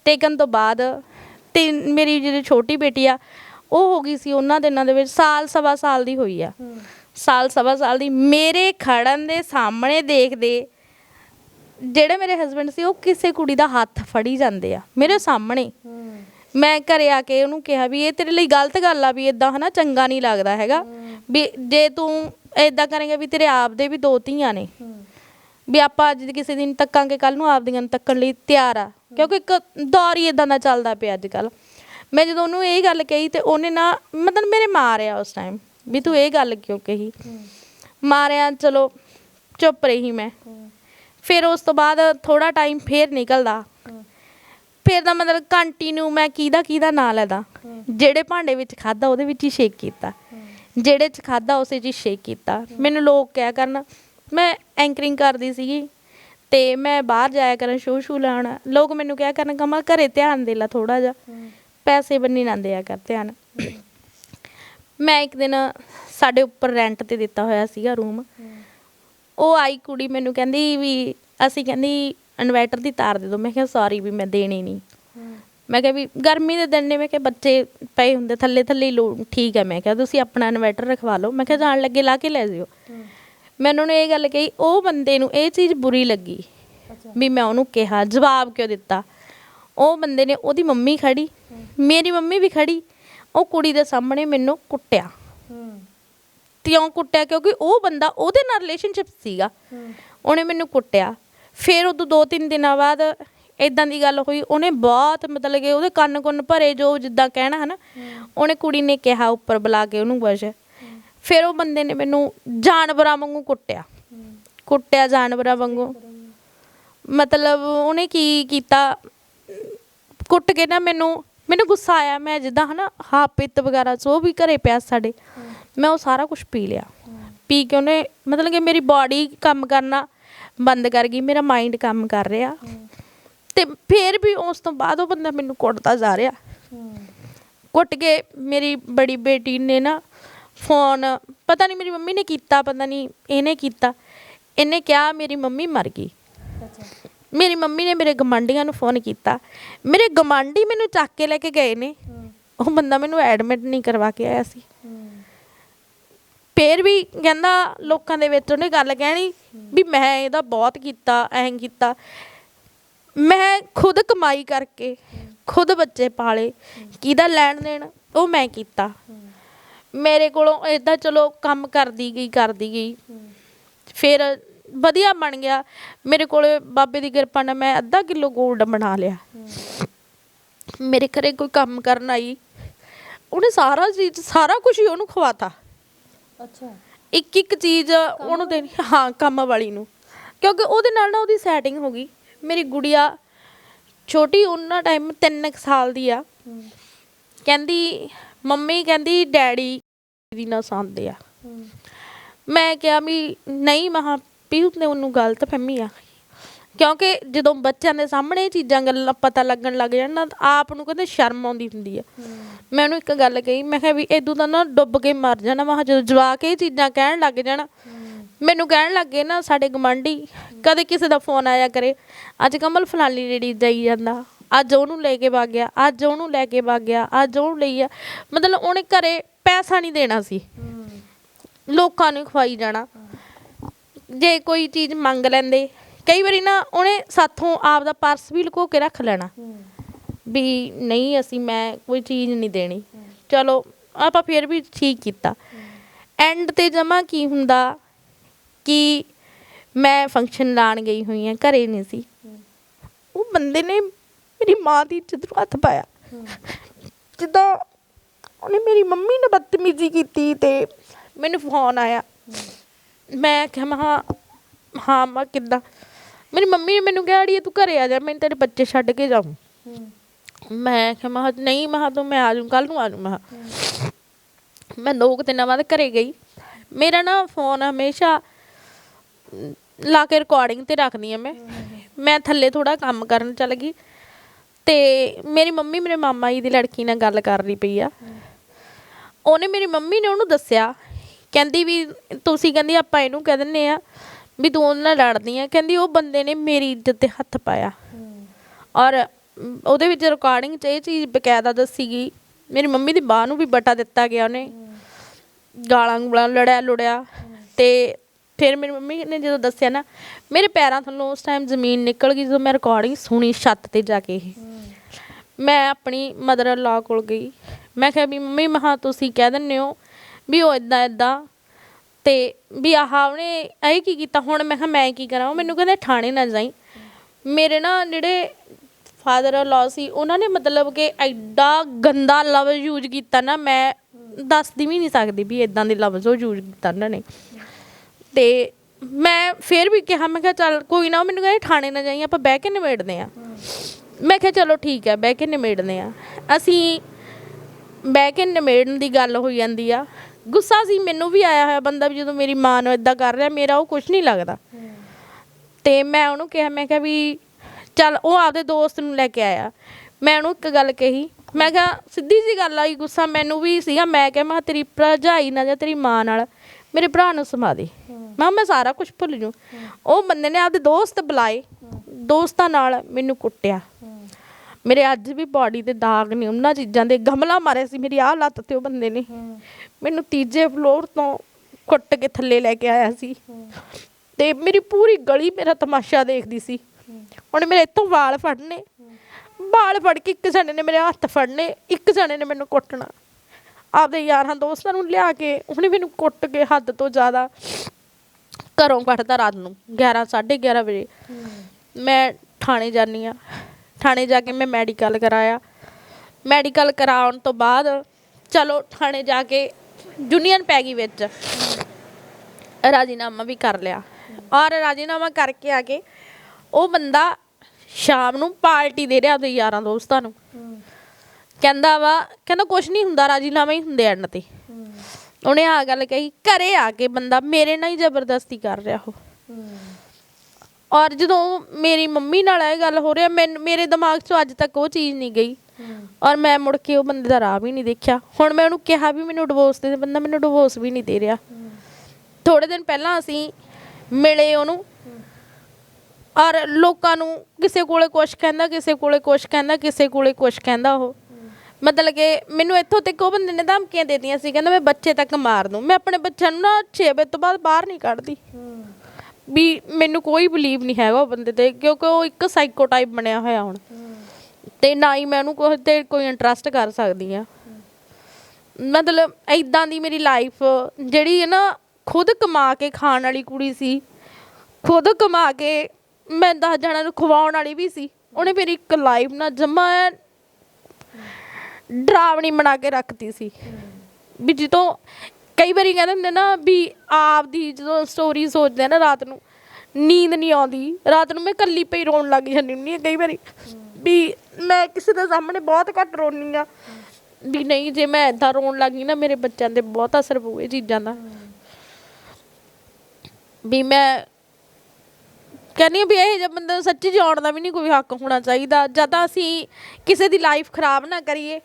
ਟੇਕਣ ਤੋਂ ਬਾਅਦ ਤੇ ਮੇਰੀ ਜਿਹੜੀ ਛੋਟੀ ਬੇਟੀ ਆ, ਉਹ ਹੋ ਗਈ ਸੀ ਉਹਨਾਂ ਦਿਨਾਂ ਦੇ ਵਿੱਚ ਸਾਲ ਸਵਾ ਸਾਲ ਦੀ ਹੋਈ ਆ। ਸਾਲ ਸਵਾ ਸਾਲ ਦੀ। ਮੇਰੇ ਖੜਨ ਦੇ ਸਾਹਮਣੇ ਦੇਖਦੇ ਜਿਹੜੇ ਮੇਰੇ ਹਸਬੰਡ ਸੀ, ਉਹ ਕਿਸੇ ਕੁੜੀ ਦਾ ਹੱਥ ਫੜੀ ਜਾਂਦੇ ਆ। ਮੇਰੇ ਸਾਹਮਣੇ। ਮੈਂ ਘਰੇ ਆ ਕੇ ਉਹਨੂੰ ਕਿਹਾ ਵੀ ਇਹ ਤੇਰੇ ਲਈ ਗਲਤ ਗੱਲ ਆ ਵੀ ਇਦਾਂ ਹਨਾ ਚੰਗਾ ਨਹੀਂ ਲੱਗਦਾ ਹੈਗਾ। ਵੀ ਜੇ ਤੂੰ ਇਦਾਂ ਕਰੇਂਗਾ ਵੀ ਤੇਰੇ ਆਪ ਦੇ ਵੀ ਦੋ ਧੀਆਂ ਨੇ। ਵੀ ਆਪਾਂ ਅੱਜ ਕਿਸੇ ਦਿਨ ਤੱਕਾਂਗੇ ਕੱਲ ਨੂੰ ਆਪਦੀਆਂ ਨੂੰ ਤੱਕਣ ਲਈ ਤਿਆਰ ਆ। ਕਿਉਂਕਿ ਇੱਕ ਦੌਰ ਹੀ ਇਦਾਂ ਦਾ ਚੱਲਦਾ ਪਿਆ ਅੱਜ ਕੱਲ ਮੈਂ ਜਦੋਂ ਉਹਨੂੰ ਇਹ ਗੱਲ ਕਹੀ ਤੇ ਉਹਨੇ ਨਾ ਮਤਲਬ ਮੇਰੇ ਮਾਰਿਆ ਉਸ ਟਾਈਮ ਵੀ ਤੂੰ ਇਹ ਗੱਲ ਕਿਉਂ ਕਹੀ? ਮਾਰਿਆ ਚਲੋ ਚੁੱਪ ਰਹੀ ਮੈਂ। ਫਿਰ ਉਸ ਤੋਂ ਬਾਅਦ ਥੋੜਾ ਟਾਈਮ ਫੇਰ ਨਿਕਲਦਾ। ਫਿਰ ਤਾਂ ਮਤਲਬ ਕੰਟੀਨਿਊ ਮੈਂ ਕਿਹਦਾ ਕਿਹਦਾ ਨਾਂ ਲੈਦਾ ਜਿਹੜੇ ਭਾਂਡੇ ਵਿੱਚ ਖਾਦਾ ਉਹਦੇ ਵਿੱਚ ਹੀ ਸ਼ੇਕ ਕੀਤਾ। ਜਿਹੜੇ ਚ ਖਾਦਾ ਉਸੇ ਚ ਹੀ ਸ਼ੇਕ ਕੀਤਾ। ਮੈਨੂੰ ਲੋਕ ਕਹਿਆ ਕਰਨ, ਮੈਂ ਐਂਕਰਿੰਗ ਕਰਦੀ ਸੀਗੀ ਤੇ ਮੈਂ ਬਾਹਰ ਜਾਇਆ ਕਰਨ ਸ਼ੂ ਸ਼ੂ ਲਾਉਣ। ਲੋਕ ਮੈਨੂੰ ਕਿਹਾ ਕਰਨ ਕਮਲ ਘਰੇ ਧਿਆਨ ਦੇ ਲਾ ਥੋੜਾ ਜਿਹਾ। ਪੈਸੇ ਬੰਨੀ ਨਾ ਦਿਆ ਕਰ ਧਿਆਨ। ਮੈਂ ਇੱਕ ਦਿਨ ਸਾਡੇ ਉੱਪਰ ਰੈਂਟ ਤੇ ਦਿੱਤਾ ਹੋਇਆ ਸੀਗਾ ਰੂਮ ਉਹ ਆਈ ਕੁੜੀ ਮੈਨੂੰ ਕਹਿੰਦੀ ਵੀ, ਅਸੀਂ ਕਹਿੰਦੀ ਇਨਵੈਟਰ ਦੀ ਤਾਰ ਦੇ ਦਿਓ। ਮੈਂ ਕਿਹਾ ਸੌਰੀ ਵੀ ਮੈਂ ਦੇਣੀ ਨਹੀਂ। ਮੈਂ ਕਿਹਾ ਵੀ, ਗਰਮੀ ਦੇ ਦਿਨ ਨੇ, ਮੈਂ ਕਿਹਾ ਬੱਚੇ ਪਏ ਹੁੰਦੇ, ਥੱਲੇ ਥੱਲੇ ਹੀ ਲੋ ਠੀਕ ਹੈ, ਮੈਂ ਕਿਹਾ, ਤੁਸੀਂ ਆਪਣਾ ਇਨਵੈਟਰ ਰਖਵਾ ਲਓ। ਮੈਂ ਕਿਹਾ, ਜਾਣ ਲੱਗੇ ਲਾ ਕੇ ਲੈ ਜਿਓ। ਮੈਂ ਉਹਨਾਂ ਨੂੰ ਇਹ ਗੱਲ ਕਹੀ, ਉਹ ਬੰਦੇ ਨੂੰ ਇਹ ਚੀਜ਼ ਬੁਰੀ ਲੱਗੀ ਵੀ ਮੈਂ ਉਹਨੂੰ ਕਿਹਾ, ਜਵਾਬ ਕਿਉਂ ਦਿੱਤਾ? ਉਹ ਬੰਦੇ ਨੇ, ਉਹਦੀ ਮੰਮੀ ਖੜੀ, ਮੇਰੀ ਮੰਮੀ ਵੀ ਖੜੀ, ਉਹ ਕੁੜੀ ਦੇ ਸਾਹਮਣੇ ਮੈਨੂੰ ਕੁੱਟਿਆ। ਕਿਉਂ ਕੁੱਟਿਆ? ਕਿਉਂਕਿ ਉਹ ਬੰਦਾ ਉਹਦੇ ਨਾਲ ਰਿਲੇਸ਼ਨਸ਼ਿਪ ਸੀਗਾ। ਉਹਨੇ ਮੈਨੂੰ ਕੁੱਟਿਆ। ਫਿਰ ਉਦੋਂ ਦੋ ਤਿੰਨ ਦਿਨਾਂ ਬਾਅਦ ਇਦਾਂ ਦੀ ਗੱਲ ਹੋਈ। ਉਹਨੇ ਬਹੁਤ ਮਤਲਬ ਕਿ ਉਹਦੇ ਕੰਨ ਕੁੰਨ ਭਰੇ, ਜੋ ਜਿੱਦਾਂ ਕਹਿਣਾ ਹਨਾ। ਉਹਨੇ ਕੁੜੀ ਨੇ ਕਿਹਾ ਉੱਪਰ ਬੁਲਾ ਕੇ ਉਹਨੂੰ ਕੁਛ। ਫਿਰ ਉਹ ਬੰਦੇ ਨੇ ਮੈਨੂੰ ਜਾਨਵਰਾਂ ਵਾਂਗੂ ਕੁੱਟਿਆ। ਕੁੱਟਿਆ ਜਾਨਵਰਾਂ ਵਾਂਗੂ। ਮਤਲਬ ਉਹਨੇ ਕੀ ਕੀਤਾ? ਕੁੱਟ ਕੇ ਨਾ ਮੈਨੂੰ ਮੈਨੂੰ ਗੁੱਸਾ ਆਇਆ। ਮੈਂ ਜਿੱਦਾਂ ਹਨਾ ਹਾਂ ਪਿੱਤ ਵਗੈਰਾ ਜੋ ਵੀ ਘਰੇ ਪਿਆ ਸਾਡੇ। ਮੈਂ ਉਹ ਸਾਰਾ ਕੁਝ ਪੀ ਲਿਆ। ਪੀ ਕੇ ਉਹਨੇ ਮਤਲਬ ਕਿ ਮੇਰੀ ਬਾਡੀ ਕੰਮ ਕਰਨਾ ਬੰਦ ਕਰ ਗਈ, ਮੇਰਾ ਮਾਈਂਡ ਕੰਮ ਕਰ ਰਿਹਾ। ਤੇ ਫਿਰ ਵੀ ਉਸ ਤੋਂ ਬਾਅਦ ਉਹ ਬੰਦਾ ਮੈਨੂੰ ਕੁੱਟਦਾ ਜਾ ਰਿਹਾ। ਕੁੱਟ ਕੇ ਮੇਰੀ ਬੜੀ ਬੇਟੀ ਨੇ ਨਾ ਫੋਨ, ਪਤਾ ਨਹੀਂ ਮੇਰੀ ਮੰਮੀ ਨੇ ਕੀਤਾ, ਪਤਾ ਨਹੀਂ ਇਹਨੇ ਕੀਤਾ। ਇਹਨੇ ਕਿਹਾ ਮੇਰੀ ਮੰਮੀ ਮਰ ਗਈ। ਮੇਰੀ ਮੰਮੀ ਨੇ ਮੇਰੇ ਗਮਾਂਡੀਆਂ ਨੂੰ ਫੋਨ ਕੀਤਾ। ਮੇਰੇ ਗਮਾਂਡੀ ਮੈਨੂੰ ਚੱਕ ਕੇ ਲੈ ਕੇ ਗਏ ਨੇ। ਉਹ ਬੰਦਾ ਮੈਨੂੰ ਐਡਮਿਟ ਨਹੀਂ ਕਰਵਾ ਕੇ ਆਇਆ ਸੀ। ਫੇਰ ਵੀ ਕਹਿੰਦਾ ਲੋਕਾਂ ਦੇ ਵਿੱਚ ਉਹਨੇ ਗੱਲ ਕਹਿਣੀ ਵੀ ਮੈਂ ਇਹਦਾ ਬਹੁਤ ਕੀਤਾ, ਐਂ ਕੀਤਾ। ਮੈਂ ਖੁਦ ਕਮਾਈ ਕਰਕੇ, ਖੁਦ ਬੱਚੇ ਪਾਲੇ, ਕਿਹਦਾ ਲੈਣ ਦੇਣ, ਉਹ ਮੈਂ ਕੀਤਾ। ਮੇਰੇ ਕੋਲੋਂ ਇਦਾਂ ਚਲੋ ਕੰਮ ਕਰਦੀ ਗਈ ਕਰਦੀ ਗਈ। ਫਿਰ ਵਧੀਆ ਬਣ ਗਿਆ। ਮੇਰੇ ਕੋਲੇ ਬਾਬੇ ਦੀ ਕਿਰਪਾ ਨਾਲ ਮੈਂ ਅੱਧਾ ਕਿਲੋ 골ਡ ਬਣਾ ਲਿਆ। ਮੇਰੇ ਘਰੇ ਕੋਈ ਕੰਮ ਕਰਨ ਆਈ, ਉਹਨੇ ਸਾਰਾ ਚੀਜ਼, ਸਾਰਾ ਕੁਝ ਹੀ ਉਹਨੂੰ ਖਵਾਤਾ। ਅੱਛਾ। ਇੱਕ ਇੱਕ ਚੀਜ਼ ਉਹਨੂੰ ਦੇਣੀ ਹਾਂ ਕੰਮ ਵਾਲੀ ਨੂੰ। ਕਿਉਂਕਿ ਉਹਦੇ ਨਾਲ ਨਾ ਉਹਦੀ ਸੈਟਿੰਗ ਹੋ ਗਈ। ਮੇਰੀ ਗੁੜੀਆ ਛੋਟੀ ਉਹਨਾਂ ਟਾਈਮ 3 ਸਾਲ ਦੀ ਆ। ਕਹਿੰਦੀ ਮੰਮੀ ਕਹਿੰਦੀ ਡੈਡੀ ਦੀ ਨਾ ਸੰਦੇ ਆ। ਮੈਂ ਕਿਹਾ ਵੀ ਨਹੀਂ ਮਹਾ ਪੀਊ ਨੇ ਉਹਨੂੰ ਗਲਤ ਫਹਿਮੀ ਆ। ਕਿਉਂਕਿ ਜਦੋਂ ਬੱਚਿਆਂ ਦੇ ਸਾਹਮਣੇ ਇਹ ਚੀਜ਼ਾਂ ਗੱਲਾਂ ਪਤਾ ਲੱਗਣ ਲੱਗ ਜਾਣ ਨਾ ਤਾਂ ਆਪ ਨੂੰ ਕਹਿੰਦੇ ਸ਼ਰਮ ਆਉਂਦੀ ਹੁੰਦੀ ਆ। ਮੈਂ ਉਹਨੂੰ ਇੱਕ ਗੱਲ ਕਹੀ ਮੈਂ ਕਿਹਾ ਵੀ ਇਦੋਂ ਤਾਂ ਨਾ ਡੁੱਬ ਕੇ ਮਰ ਜਾਣਾ ਮੈਂ ਕਿਹਾ ਜਦੋਂ ਜਵਾਕ ਇਹ ਚੀਜ਼ਾਂ ਕਹਿਣ ਲੱਗ ਜਾਣ ਮੈਨੂੰ ਕਹਿਣ ਲੱਗੇ ਨਾ ਸਾਡੇ ਗਮੰਡੀ ਕਦੇ ਕਿਸੇ ਦਾ ਫੋਨ ਆਇਆ ਕਰੇ ਅੱਜ ਕਮਲ ਫਲਾਨੀ ਲੇਡੀ ਜਾਈ ਜਾਂਦਾ ਅੱਜ ਉਹਨੂੰ ਲੈ ਕੇ ਵਗ ਗਿਆ ਅੱਜ ਉਹਨੂੰ ਲੈ ਕੇ ਵਗ ਗਿਆ ਅੱਜ ਉਹਨੂੰ ਲਈ ਆ। ਮਤਲਬ ਉਹਨੇ ਘਰੇ ਪੈਸਾ ਨਹੀਂ ਦੇਣਾ ਸੀ। ਲੋਕਾਂ ਨੂੰ ਖਵਾਈ ਜਾਣਾ। ਜੇ ਕੋਈ ਚੀਜ਼ ਮੰਗ ਲੈਂਦੇ ਕਈ ਵਾਰੀ ਨਾ ਉਹਨੇ ਸਾਥੋਂ ਆਪ ਦਾ ਪਰਸ ਵੀ ਲੁਕੋ ਕੇ ਰੱਖ ਲੈਣਾ। ਵੀ ਨਹੀਂ ਅਸੀਂ, ਮੈਂ ਕੋਈ ਚੀਜ਼ ਨਹੀਂ ਦੇਣੀ। ਚਲੋ, ਆਪਾਂ ਫਿਰ ਵੀ ਠੀਕ ਕੀਤਾ। ਐਂਡ ਤੇ ਜਮਾ ਕੀ ਹੁੰਦਾ ਕਿ ਮੈਂ ਫੰਕਸ਼ਨ ਲਾਣ ਗਈ ਹੋਈ ਆ ਘਰੇ ਨਹੀਂ ਸੀ। ਉਹ ਬੰਦੇ ਨੇ ਮੇਰੀ ਮਾਂ ਦੀ ਇੱਜ਼ਤ ਨੂੰ ਹੱਥ ਪਾਇਆ। ਜਿੱਦਾਂ ਉਹਨੇ ਮੇਰੀ ਮੰਮੀ ਨਾਲ ਬਦਤਮੀਜ਼ੀ ਕੀਤੀ ਤੇ ਮੈਨੂੰ ਫੋਨ ਆਇਆ। ਮੈਂ ਕਿਹਾ ਮੈਂ ਹਾਂ ਹਾਂ, ਮੈਂ, ਕਿੱਦਾਂ? ਮੇਰੀ ਮੰਮੀ ਨੇ ਮੈਨੂੰ ਕਿਹਾ ਅੜੀਏ ਤੂੰ ਘਰੇ ਆ ਜਾ ਮੈਂ ਤੇਰੇ ਬੱਚੇ ਛੱਡ ਕੇ ਜਾਊਂ। ਮੈਂ ਕਿਹਾ ਮੈਂ ਕਿਹਾ ਨਹੀਂ ਮੈਂ ਕਿਹਾ ਤੂੰ ਮੈਂ ਆ ਜਾਊਂ ਕੱਲ ਨੂੰ ਆ ਜਾਊਂ। ਮੈਂ ਕਿਹਾ। ਮੈਂ ਦੋ ਕੁ ਦਿਨਾਂ ਬਾਅਦ ਘਰੇ ਗਈ। ਮੇਰਾ ਨਾ ਫੋਨ ਹਮੇਸ਼ਾ ਲਾ ਕੇ ਰਿਕਾਰਡਿੰਗ ਤੇ ਰੱਖਦੀ ਆ ਮੈਂ। ਮੈਂ ਥੱਲੇ ਥੋੜਾ ਕੰਮ ਕਰਨ ਚੱਲ ਗਈ ਤੇ ਮੇਰੀ ਮੰਮੀ ਮੇਰੇ ਮਾਮਾ ਜੀ ਦੀ ਲੜਕੀ ਨਾਲ ਗੱਲ ਕਰ ਰਹੀ ਪਈ ਆ। ਉਹਨੇ ਮੇਰੀ ਮੰਮੀ ਨੇ ਉਹਨੂੰ ਦੱਸਿਆ ਕਹਿੰਦੀ ਵੀ ਤੁਸੀਂ ਕਹਿੰਦੀ ਆਪਾਂ ਇਹਨੂੰ ਕਹਿ ਦਿੰਨੇ ਆ ਵੀ ਤੂੰ ਉਹਦੇ ਨਾਲ ਲੜਦੀ ਆ। ਕਹਿੰਦੀ ਉਹ ਬੰਦੇ ਨੇ ਮੇਰੀ ਇੱਜ਼ਤ ਤੇ ਹੱਥ ਪਾਇਆ। ਔਰ ਉਹਦੇ ਵਿੱਚ ਰਿਕਾਰਡਿੰਗ 'ਚ ਇਹ ਚੀਜ਼ ਬਕਾਇਦਾ ਦੱਸੀ ਗਈ। ਮੇਰੀ ਮੰਮੀ ਦੀ ਬਾਹ ਨੂੰ ਵੀ ਬਟਾ ਦਿੱਤਾ ਗਿਆ ਉਹਨੇ। ਗਾਲਾਂ ਗੁਲਾਂ ਲੜਿਆ ਲੁੜਿਆ। ਤੇ ਫਿਰ ਮੇਰੀ ਮੰਮੀ ਨੇ ਜਦੋਂ ਦੱਸਿਆ ਨਾ, ਮੇਰੇ ਪੈਰਾਂ ਥੱਲੋਂ ਉਸ ਟਾਈਮ ਜ਼ਮੀਨ ਨਿਕਲ ਗਈ ਜਦੋਂ ਮੈਂ ਰਿਕਾਰਡਿੰਗ ਸੁਣੀ ਛੱਤ ਤੇ ਜਾ ਕੇ ਇਹ। ਮੈਂ ਆਪਣੀ ਮਦਰ ਲਾ ਕੋਲ ਗਈ। ਮੈਂ ਕਿਹਾ ਵੀ ਮੰਮੀ ਮਹਾ ਤੁਸੀਂ ਕਹਿ ਦਿੰਦੇ ਹੋ ਵੀ ਉਹ ਇਦਾਂ ਇਦਾਂ ਤੇ ਵੀ ਆਹ ਉਹਨੇ ਇਹ ਕੀ ਕੀਤਾ, ਹੁਣ ਮੈਂ ਕਿਹਾ ਮੈਂ ਕੀ ਕਰਾਂ, ਉਹ ਮੈਨੂੰ ਕਹਿੰਦੇ ਥਾਣੇ ਨਾ ਜਾਈ। ਮੇਰੇ ਨਾ ਜਿਹੜੇ ਫਾਦਰ ਲੋ ਸੀ, ਉਹਨਾਂ ਨੇ ਮਤਲਬ ਕਿ ਐਡਾ ਗੰਦਾ ਲਫ਼ਜ਼ ਯੂਜ਼ ਕੀਤਾ ਨਾ, ਮੈਂ ਦੱਸਦੀ ਵੀ ਨਹੀਂ ਸਕਦੀ ਵੀ ਇਦਾਂ ਦੇ ਲਫ਼ਜ਼ ਉਹ ਯੂਜ਼ ਕੀਤਾ ਉਹਨਾਂ ਨੇ। ਤੇ ਮੈਂ ਫਿਰ ਵੀ ਕਿਹਾ, ਮੈਂ ਕਿਹਾ ਚੱਲ ਕੋਈ ਨਾ, ਉਹ ਮੈਨੂੰ ਕਹਿੰਦੇ ਥਾਣੇ ਨਾ ਜਾਈ, ਆਪਾਂ ਬਹਿ ਕੇ ਨਿਬੇੜਦੇ ਆ ਮੈਂ ਕਿਹਾ ਚਲੋ ਠੀਕ ਹੈ, ਬਹਿ ਕੇ ਨਿਬੇੜਦੇ ਆ ਅਸੀਂ ਬਹਿ ਕੇ ਨਿਬੇੜਨ ਦੀ ਗੱਲ ਹੋ ਜਾਂਦੀ ਆ। ਗੁੱਸਾ ਸੀ, ਮੈਨੂੰ ਵੀ ਆਇਆ ਹੋਇਆ ਬੰਦਾ ਵੀ ਜਦੋਂ ਮੇਰੀ ਮਾਂ ਨੂੰ ਇਦਾਂ ਕਰ ਰਿਹਾ, ਮੇਰਾ ਉਹ ਕੁਝ ਨਹੀਂ ਲੱਗਦਾ। ਤੇ ਮੈਂ ਉਹਨੂੰ ਕਿਹਾ, ਮੈਂ ਕਿਹਾ ਵੀ ਚੱਲ ਉਹ ਆਪਦੇ ਦੋਸਤ ਨੂੰ ਲੈ ਕੇ ਆਇਆ। ਮੈਂ ਉਹਨੂੰ ਇੱਕ ਗੱਲ ਕਹੀ, ਮੈਂ ਕਿਹਾ ਸਿੱਧੀ ਜੀ ਗੱਲ ਆਈ ਗੁੱਸਾ ਮੈਨੂੰ ਵੀ ਸੀਗਾ। ਮੈਂ ਕਿਹਾ, ਮੈਂ ਤੇਰੀ ਭਰਜਾਈ ਨਾਲ ਜਾਂ ਤੇਰੀ ਮਾਂ ਨਾਲ ਮੇਰੇ ਭਰਾ ਨੂੰ ਸਮਾ ਦੇ। ਮੈਂ ਕਿਹਾ, ਮੈਂ ਸਾਰਾ ਕੁਝ ਭੁੱਲ ਜੂ। ਉਹ ਬੰਦੇ ਨੇ ਆਪਦੇ ਦੋਸਤ ਬੁਲਾਏ, ਦੋਸਤਾਂ ਨਾਲ ਮੈਨੂੰ ਕੁੱਟਿਆ। ਮੇਰੇ ਅੱਜ ਵੀ ਬਾਡੀ ਤੇ ਦਾਗ ਨੇ, ਉਹਨਾਂ ਚੀਜ਼ਾਂ ਦੇ ਗਮਲਾ ਮਾਰਿਆ ਸੀ, ਮੇਰੀ ਆਹ ਲੱਤ ਤੇ ਉਹ ਬੰਦੇ ਨੇ। ਮੈਨੂੰ ਤੀਜੇ ਫਲੋਰ ਤੋਂ ਕੁੱਟ ਕੇ ਥੱਲੇ ਲੈ ਕੇ ਆਇਆ ਸੀ। ਤੇ ਮੇਰੀ ਪੂਰੀ ਗਲੀ ਮੇਰਾ ਤਮਾਸ਼ਾ ਦੇਖਦੀ ਸੀ। ਉਹਨੇ ਮੇਰੇ ਇੱਥੋਂ ਵਾਲ ਫੜਨੇ। ਵਾਲ ਫੜ ਕੇ ਇੱਕ ਜਣੇ ਨੇ ਮੇਰੇ ਹੱਥ ਫੜਨੇ, ਇੱਕ ਜਣੇ ਨੇ ਮੈਨੂੰ ਕੁੱਟਣਾ। ਆਪਦੇ ਯਾਰਾਂ ਦੋਸਤਾਂ ਨੂੰ ਲਿਆ ਕੇ ਉਹਨੇ ਮੈਨੂੰ ਕੁੱਟ ਕੇ ਹੱਦ ਤੋਂ ਜ਼ਿਆਦਾ ਘਰੋਂ ਕੱਢਦਾ ਰਾਤ ਨੂੰ 11 11:30 ਵਜੇ। ਮੈਂ ਥਾਣੇ ਜਾਨੀ ਆ ਥਾਣੇ ਜਾ ਕੇ ਮੈਂ ਮੈਡੀਕਲ ਕਰਾਇਆ। ਮੈਡੀਕਲ ਕਰਾਉਣ ਤੋਂ ਬਾਅਦ ਚਲੋ ਥਾਣੇ ਜਾ ਕੇ ਯੂਨੀਅਨ ਪੈ ਗਈ ਵਿੱਚ। ਰਾਜੀਨਾਮਾ ਵੀ ਕਰ ਲਿਆ। ਔਰ ਰਾਜੀਨਾਮਾ ਕਰਕੇ ਆ ਕੇ ਉਹ ਬੰਦਾ ਸ਼ਾਮ ਨੂੰ ਪਾਰਟੀ ਦੇ ਰਿਹਾ ਉਹਦੇ ਯਾਰਾਂ ਦੋਸਤਾਂ ਨੂੰ। ਕਹਿੰਦਾ ਵਾ, ਕਹਿੰਦਾ ਕੁਝ ਨਹੀਂ ਹੁੰਦਾ, ਰਾਜੀਨਾਮਾ ਹੀ ਹੁੰਦੇ ਐਂਡ ਤੇ। ਉਹਨੇ ਆ ਗੱਲ ਕਹੀ, ਘਰੇ ਆ ਕੇ ਬੰਦਾ ਮੇਰੇ ਨਾਲ ਹੀ ਜ਼ਬਰਦਸਤੀ ਕਰ ਰਿਹਾ ਉਹ। ਔਰ ਜਦੋਂ ਮੇਰੀ ਮੰਮੀ ਨਾਲ ਇਹ ਗੱਲ ਹੋ ਰਹੀ ਹੈ ਮੈਨੂੰ, ਮੇਰੇ ਦਿਮਾਗ 'ਚੋਂ ਅੱਜ ਤੱਕ ਉਹ ਚੀਜ਼ ਨਹੀਂ ਗਈ। ਔਰ ਮੈਂ ਮੁੜ ਕੇ ਉਹ ਬੰਦੇ ਦਾ ਰਾਹ ਵੀ ਨਹੀਂ ਦੇਖਿਆ। ਹੁਣ ਮੈਂ ਉਹਨੂੰ ਕਿਹਾ ਵੀ ਮੈਨੂੰ ਡਿਵੋਰਸ ਦੇ ਦੇ, ਬੰਦਾ ਮੈਨੂੰ ਡਿਵੋਰਸ ਵੀ ਨਹੀਂ ਦੇ ਰਿਹਾ। ਥੋੜੇ ਦਿਨ ਪਹਿਲਾਂ ਅਸੀਂ ਮਿਲੇ ਉਹਨੂੰ। ਔਰ ਲੋਕਾਂ ਨੂੰ ਕਿਸੇ ਕੋਲੇ ਕੁਛ ਕਹਿੰਦਾ, ਕਿਸੇ ਕੋਲੇ ਕੁਛ ਕਹਿੰਦਾ, ਕਿਸੇ ਕੋਲੇ ਕੁਛ ਕਹਿੰਦਾ ਉਹ। ਮਤਲਬ ਕਿ ਮੈਨੂੰ ਇੱਥੋਂ ਤੱਕ ਉਹ ਬੰਦੇ ਨੇ ਧਮਕੀਆਂ ਦੇ ਦਿੱਤੀਆਂ ਸੀ, ਕਹਿੰਦਾ ਮੈਂ ਬੱਚੇ ਤੱਕ ਮਾਰ ਦੂੰ। ਮੈਂ ਆਪਣੇ ਬੱਚਿਆਂ ਨੂੰ ਨਾ 6 ਵਜੇ ਤੋਂ ਬਾਅਦ ਬਾਹਰ ਨਹੀਂ ਕੱਢਦੀ। ਵੀ ਮੈਨੂੰ ਕੋਈ ਬਲੀਵ ਨਹੀਂ ਹੈਗਾ ਉਹ ਬੰਦੇ ਤੇ, ਕਿਉਂਕਿ ਉਹ ਇੱਕ ਸਾਈਕੋ ਟਾਈਪ ਬਣਿਆ ਹੋਇਆ ਹੁਣ। ਤੇ ਨਾ ਹੀ ਮੈਂ ਉਹਨੂੰ ਕੋਈ ਤੇ ਕੋਈ ਇੰਟਰਸਟ ਕਰ ਸਕਦੀ ਆ ਮਤਲਬ ਐਦਾਂ ਦੀ ਮੇਰੀ ਲਾਈਫ ਜਿਹੜੀ ਹੈ ਨਾ ਖੁਦ ਕਮਾ ਕੇ ਖਾਣ ਵਾਲੀ ਕੁੜੀ ਸੀ, ਖੁਦ ਕਮਾ ਕੇ ਮੈਂ ਦਸ ਜਣਾਂ ਨੂੰ ਖਵਾਉਣ ਵਾਲੀ ਵੀ ਸੀ, ਉਹਨੇ ਮੇਰੀ ਇੱਕ ਲਾਈਫ ਨਾ ਜਮਾ ਡਰਾਵਣੀ ਬਣਾ ਕੇ ਰੱਖਤੀ ਸੀ। ਵੀ ਜਦੋਂ ਕਈ ਵਾਰੀ ਕਹਿੰਦੇ ਹੁੰਦੇ ਨਾ ਵੀ ਆਪ ਦੀ ਜਦੋਂ ਸਟੋਰੀ ਸੋਚਦੇ ਨਾ ਰਾਤ ਨੂੰ, ਨੀਂਦ ਨਹੀਂ ਆਉਂਦੀ, ਰਾਤ ਨੂੰ ਮੈਂ ਇਕੱਲੀ ਪਈ ਰੋਣ ਲੱਗ ਜਾਂਦੀ ਹੁੰਦੀ ਹਾਂ ਕਈ ਵਾਰੀ। ਵੀ ਮੈਂ ਕਿਸੇ ਦੇ ਸਾਹਮਣੇ ਬਹੁਤ ਘੱਟ ਰੋਨੀ ਆ ਵੀ ਨਹੀਂ, ਜੇ ਮੈਂ ਏਦਾਂ ਰੋਣ ਲੱਗੀ ਨਾ, ਮੇਰੇ ਬੱਚਿਆਂ ਤੇ ਬਹੁਤ ਅਸਰ ਪਊ ਇਹ ਚੀਜ਼ਾਂ ਦਾ। ਵੀ ਮੈਂ ਕਹਿੰਦੀ ਹਾਂ ਵੀ ਇਹ ਜਿਹਾ ਨੂੰ ਸੱਚੀ ਜਿਉਣ ਦਾ ਵੀ ਨਹੀਂ ਕੋਈ ਹੱਕ ਹੋਣਾ ਚਾਹੀਦਾ। ਜਦ ਤਾਂ ਅਸੀਂ ਕਿਸੇ ਦੀ ਲਾਈਫ ਖਰਾਬ ਨਾ ਕਰੀਏ।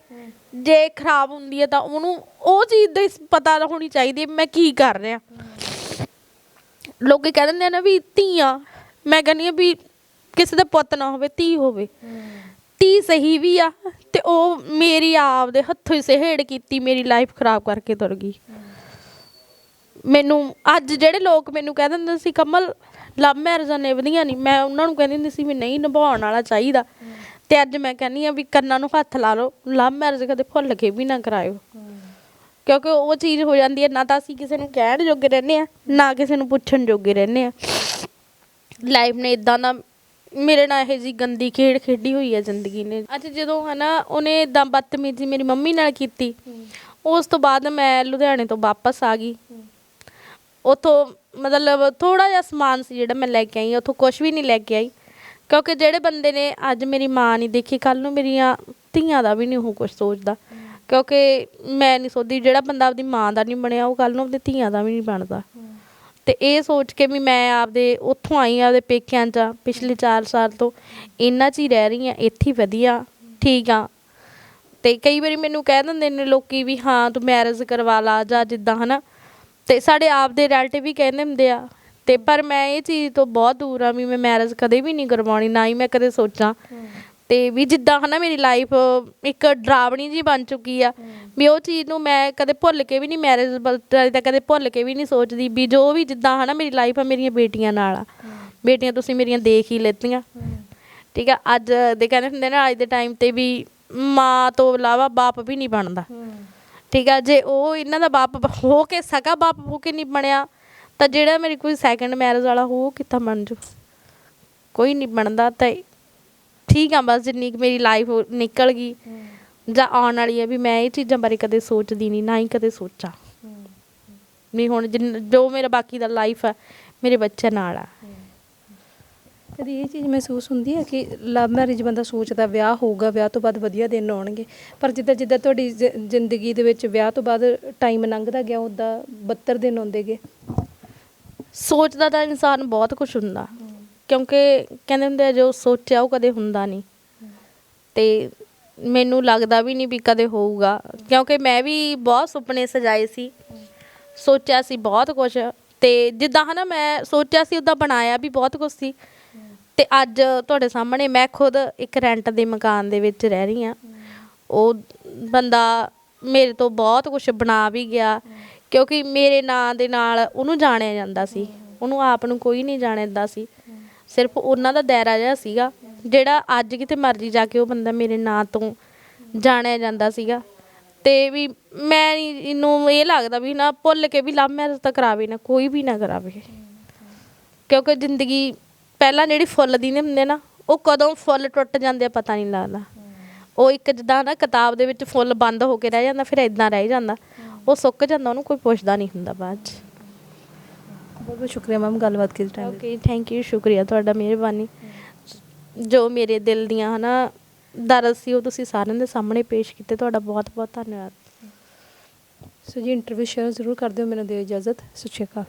ਜੇ ਖਰਾਬ ਹੁੰਦੀ ਹੈ ਤਾਂ ਉਹਨੂੰ, ਉਹ ਚੀਜ਼ ਦਾ ਪਤਾ ਹੋਣੀ ਚਾਹੀਦੀ ਹੈ ਵੀ ਮੈਂ ਕੀ ਕਰ ਰਿਹਾ। ਲੋਕੀ ਕਹਿ ਦਿੰਦੇ ਆ ਨਾ ਵੀ ਧੀਆਂ, ਮੈਂ ਕਹਿੰਦੀ ਆ ਵੀ ਕਿਸੇ ਦਾ ਪੁੱਤ ਨਾ ਹੋਵੇ, ਧੀ ਹੋਵੇ। ਧੀ ਸਹੀ ਵੀ ਆ ਤੇ ਉਹ ਮੇਰੀ ਆਪ ਦੇ ਹੱਥੋਂ ਹੀ ਸਹੇੜ ਕੀਤੀ, ਮੇਰੀ ਲਾਈਫ ਖਰਾਬ ਕਰਕੇ ਤੁਰ ਗਈ। ਮੈਨੂੰ ਅੱਜ ਜਿਹੜੇ ਲੋਕ ਮੈਨੂੰ ਕਹਿ ਦਿੰਦੇ ਸੀ, ਕਮਲ ਲਵ ਮੈਰਿਜਾਂ ਨਿਭਦੀਆਂ ਨਹੀਂ ਮੈਂ ਉਹਨਾਂ ਨੂੰ ਕਹਿੰਦੀ ਹੁੰਦੀ ਸੀ ਵੀ ਨਹੀਂ, ਨਿਭਾਉਣ ਵਾਲਾ ਚਾਹੀਦਾ। ਤੇ ਅੱਜ ਮੈਂ ਕਹਿੰਦੀ ਆ ਵੀ ਕੰਨਾਂ ਨੂੰ ਹੱਥ ਲਾ ਲਓ ਲਵ ਮੈਰਿਜ ਕਦੇ ਭੁੱਲ ਕੇ ਵੀ ਨਾ ਕਰਾਇਓ। ਕਿਉਂਕਿ ਉਹ ਚੀਜ਼ ਹੋ ਜਾਂਦੀ ਹੈ, ਨਾ ਤਾਂ ਅਸੀਂ ਕਿਸੇ ਨੂੰ ਕਹਿਣ ਜੋਗੇ ਰਹਿੰਦੇ ਆ ਨਾ ਕਿਸੇ ਨੂੰ ਪੁੱਛਣ ਜੋਗੇ ਰਹਿੰਦੇ ਆ ਲਾਈਫ ਨੇ ਇਦਾਂ ਦਾ ਮੇਰੇ ਨਾਲ ਇਹ ਜੀ ਗੰਦੀ ਖੇਡ ਖੇਡੀ ਹੋਈ ਹੈ ਜ਼ਿੰਦਗੀ ਨੇ। ਅੱਜ ਜਦੋਂ ਹਨਾ ਉਹਨੇ ਇਦਾਂ ਬਦਤਮੀਜ਼ੀ ਮੇਰੀ ਮੰਮੀ ਨਾਲ ਕੀਤੀ, ਉਸ ਤੋਂ ਬਾਅਦ ਮੈਂ ਲੁਧਿਆਣੇ ਤੋਂ ਵਾਪਸ ਆ ਗਈ। ਉਥੋਂ ਮਤਲਬ ਥੋੜਾ ਜਿਹਾ ਸਮਾਨ ਸੀ ਜਿਹੜਾ ਮੈਂ ਲੈ ਕੇ ਆਈ, ਉਥੋਂ ਕੁਝ ਵੀ ਨਹੀਂ ਲੈ ਕੇ ਆਈ। ਕਿਉਂਕਿ ਜਿਹੜੇ ਬੰਦੇ ਨੇ ਅੱਜ ਮੇਰੀ ਮਾਂ ਨਹੀਂ ਦੇਖੀ ਕੱਲ ਨੂੰ ਮੇਰੀਆਂ ਧੀਆਂ ਦਾ ਵੀ ਨਹੀਂ ਉਹ ਕੁਝ ਸੋਚਦਾ। ਕਿਉਂਕਿ ਮੈਂ ਨਹੀਂ ਸੋਚਦੀ ਜਿਹੜਾ ਬੰਦਾ ਆਪਦੀ ਮਾਂ ਦਾ ਨਹੀਂ ਬਣਿਆ, ਉਹ ਕੱਲ ਨੂੰ ਆਪਣੀ ਧੀਆਂ ਦਾ ਵੀ ਨਹੀਂ ਬਣਦਾ। ਤੇ ਇਹ ਸੋਚ ਕੇ ਵੀ ਮੈਂ ਆਪਦੇ ਉੱਥੋਂ ਆਈ ਆਪਦੇ ਪੇਕਿਆਂ 'ਚ ਆ, ਪਿਛਲੇ 4 ਸਾਲ ਤੋਂ। ਇਹਨਾਂ 'ਚ ਹੀ ਰਹਿ ਰਹੀ ਹਾਂ ਇੱਥੇ ਵਧੀਆ ਠੀਕ ਆ ਤੇ ਕਈ ਵਾਰੀ ਮੈਨੂੰ ਕਹਿ ਦਿੰਦੇ ਨੇ ਲੋਕੀ ਵੀ ਹਾਂ ਤੂੰ ਮੈਰਿਜ ਕਰਵਾ ਲਾ ਜਾਂ ਜਿੱਦਾਂ ਹਨਾ। ਤੇ ਸਾਡੇ ਆਪ ਦੇ ਰਿਲੇਟਿਵ ਵੀ ਕਹਿੰਦੇ ਹੁੰਦੇ ਆ। ਤੇ ਪਰ ਮੈਂ ਇਹ ਚੀਜ਼ ਤੋਂ ਬਹੁਤ ਦੂਰ ਆ ਵੀ ਮੈਂ ਮੈਰਿਜ ਕਦੇ ਵੀ ਨਹੀਂ ਕਰਵਾਉਣੀ ਨਾ ਹੀ ਮੈਂ ਕਦੇ ਸੋਚਾਂ। ਤੇ ਵੀ ਜਿੱਦਾਂ ਹਨਾ ਮੇਰੀ ਲਾਈਫ ਇੱਕ ਡਰਾਵਣੀ ਜੀ ਬਣ ਚੁੱਕੀ ਆ ਵੀ ਉਹ ਚੀਜ਼ ਨੂੰ ਮੈਂ ਕਦੇ ਭੁੱਲ ਕੇ ਵੀ ਨਹੀਂ ਮੈਰਿਜ ਬਾਰੇ ਤਾਂ ਕਦੇ ਭੁੱਲ ਕੇ ਵੀ ਨਹੀਂ ਸੋਚਦੀ ਵੀ ਜੋ ਵੀ ਜਿੱਦਾਂ ਹਨਾ ਮੇਰੀ ਲਾਈਫ ਆ ਮੇਰੀਆਂ ਬੇਟੀਆਂ ਨਾਲ ਆ। ਬੇਟੀਆਂ ਤੁਸੀਂ ਮੇਰੀਆਂ ਦੇਖ ਹੀ ਲੈਤੀਆਂ। ਠੀਕ ਆ ਅੱਜ ਦੇ ਕਹਿੰਦੇ ਹੁੰਦੇ ਨਾ ਅੱਜ ਦੇ ਟਾਈਮ ਤੇ ਵੀ ਮਾਂ ਤੋਂ ਇਲਾਵਾ ਬਾਪ ਵੀ ਨਹੀਂ ਬਣਦਾ। ਠੀਕ ਆ ਜੇ ਉਹ ਇਹਨਾਂ ਦਾ ਬਾਪ ਹੋ ਕੇ ਸਕਾ ਬਾਪ ਹੋ ਕੇ ਨਹੀਂ ਬਣਿਆ ਤਾਂ ਜਿਹੜਾ ਮੇਰੀ ਕੋਈ ਸੈਕੰਡ ਮੈਰਿਜ ਵਾਲਾ ਹੋ ਉਹ ਕਿੱਥਾ ਬਣ ਜੂ? ਕੋਈ ਨਹੀਂ ਬਣਦਾ ਤਾਂ ਠੀਕ ਆ ਬਸ ਜਿੰਨੀ ਕੁ ਮੇਰੀ ਲਾਈਫ ਨਿਕਲ ਗਈ। ਜਾਂ ਆਉਣ ਵਾਲੀ ਹੈ ਵੀ ਮੈਂ ਇਹ ਚੀਜ਼ਾਂ ਬਾਰੇ ਕਦੇ ਸੋਚਦੀ ਨਹੀਂ ਨਾ ਹੀ ਕਦੇ ਸੋਚਾਂ। ਵੀ ਹੁਣ ਜਿੰਨ- ਜੋ ਮੇਰਾ ਬਾਕੀ ਦਾ ਲਾਈਫ ਹੈ ਮੇਰੇ ਬੱਚੇ ਨਾਲ ਆ। ਕਦੀ ਇਹ ਚੀਜ਼ ਮਹਿਸੂਸ ਹੁੰਦੀ ਹੈ ਕਿ ਲਵ ਮੈਰਿਜ ਬੰਦਾ ਸੋਚਦਾ ਵਿਆਹ ਹੋਊਗਾ ਵਿਆਹ ਤੋਂ ਬਾਅਦ ਵਧੀਆ ਦਿਨ ਆਉਣਗੇ। ਪਰ ਜਿੱਦਾਂ ਜਿੱਦਾਂ ਤੁਹਾਡੀ ਜ਼- ਜ਼ਿੰਦਗੀ ਦੇ ਵਿੱਚ ਵਿਆਹ ਤੋਂ ਬਾਅਦ ਟਾਈਮ ਲੰਘਦਾ ਗਿਆ ਉਦਾਂ 72 ਦਿਨ ਆਉਂਦੇਗੇ ਸੋਚਦਾ ਤਾਂ ਇਨਸਾਨ ਬਹੁਤ ਕੁਝ ਹੁੰਦਾ। ਕਿਉਂਕਿ ਕਹਿੰਦੇ ਹੁੰਦੇ ਆ, ਜੋ ਸੋਚਿਆ ਉਹ ਕਦੇ ਹੁੰਦਾ ਨਹੀਂ। ਤੇ ਮੈਨੂੰ ਲੱਗਦਾ ਵੀ ਨਹੀਂ ਵੀ ਕਦੇ ਹੋਊਗਾ। ਕਿਉਂਕਿ ਮੈਂ ਵੀ ਬਹੁਤ ਸੁਪਨੇ ਸਜਾਏ ਸੀ। ਸੋਚਿਆ ਸੀ ਬਹੁਤ ਕੁਝ ਤੇ ਜਿੱਦਾਂ ਹਨਾ, ਮੈਂ ਸੋਚਿਆ ਸੀ ਉਦਾਂ ਬਣਾਇਆ ਵੀ ਬਹੁਤ ਕੁਝ ਸੀ। ਤੇ ਅੱਜ ਤੁਹਾਡੇ ਸਾਹਮਣੇ ਮੈਂ ਖੁਦ ਇੱਕ ਰੈਂਟ ਦੇ ਮਕਾਨ ਦੇ ਵਿੱਚ ਰਹਿ ਰਹੀ ਹਾਂ। ਉਹ ਬੰਦਾ ਮੇਰੇ ਤੋਂ ਬਹੁਤ ਕੁਝ ਬਣਾ ਵੀ ਗਿਆ। ਕਿਉਂਕਿ ਮੇਰੇ ਨਾਂ ਦੇ ਨਾਲ ਉਹਨੂੰ ਜਾਣਿਆ ਜਾਂਦਾ ਸੀ। ਉਹਨੂੰ ਆਪ ਨੂੰ ਕੋਈ ਨਹੀਂ ਜਾਣਦਾ ਸੀ। ਸਿਰਫ ਉਹਨਾਂ ਦਾ ਦਾਇਰਾ ਜਿਹਾ ਸੀਗਾ, ਜਿਹੜਾ ਅੱਜ ਕਿਤੇ ਮਰਜ਼ੀ ਜਾ ਕੇ ਉਹ ਬੰਦਾ ਮੇਰੇ ਨਾਂ ਤੋਂ ਜਾਣਿਆ ਜਾਂਦਾ ਸੀਗਾ। ਤੇ ਵੀ ਮੈਂ ਇਹਨੂੰ ਇਹ ਲੱਗਦਾ ਵੀ ਨਾ, ਭੁੱਲ ਕੇ ਵੀ ਲਵ ਮੈਰਿਜ ਤਾਂ ਕਰਾਵੇ ਨਾ, ਕੋਈ ਵੀ ਨਾ ਕਰਾਵੇ। ਕਿਉਂਕਿ ਜ਼ਿੰਦਗੀ ਪਹਿਲਾਂ ਜਿਹੜੀ ਫੁੱਲ ਦੀ ਨੇ ਹੁੰਦੇ ਨਾ, ਉਹ ਕਦੋਂ ਫੁੱਲ ਟੁੱਟ ਜਾਂਦੇ ਆ ਪਤਾ ਨਹੀਂ ਲੱਗਦਾ। ਉਹ ਇੱਕ ਜਿੱਦਾਂ ਨਾ ਕਿਤਾਬ ਦੇ ਵਿੱਚ ਫੁੱਲ ਬੰਦ ਹੋ ਕੇ ਰਹਿ ਜਾਂਦਾ, ਫਿਰ ਇਦਾਂ ਰਹਿ ਜਾਂਦਾ। ਉਹ ਸੁੱਕ ਜਾਂਦਾ, ਉਹਨੂੰ ਕੋਈ ਪੁੱਛਦਾ ਨਹੀਂ ਹੁੰਦਾ ਬਾਅਦ ਚ। ਬਹੁਤ ਬਹੁਤ ਸ਼ੁਕਰੀਆ ਮੈਮ ਗੱਲਬਾਤ ਕੀਤੀ ਟਾਈਮ ਓਕੇ ਥੈਂਕ ਯੂ ਸ਼ੁਕਰੀਆ ਤੁਹਾਡਾ ਮਿਹਰਬਾਨੀ। ਜੋ ਮੇਰੇ ਦਿਲ ਦੀਆਂ ਹਨਾ ਦਰਦ ਸੀ ਉਹ ਤੁਸੀਂ ਸਾਰਿਆਂ ਦੇ ਸਾਹਮਣੇ ਪੇਸ਼ ਕੀਤੇ ਤੁਹਾਡਾ ਬਹੁਤ ਬਹੁਤ ਧੰਨਵਾਦ। ਸੋ ਜੀ ਇੰਟਰਵਿਊ ਸ਼ੇਅਰ ਜ਼ਰੂਰ ਕਰ ਦਿਓ ਮੈਨੂੰ ਦਿਓ ਇਜਾਜ਼ਤ। ਸਤਿ ਸ਼੍ਰੀ ਅਕਾਲ।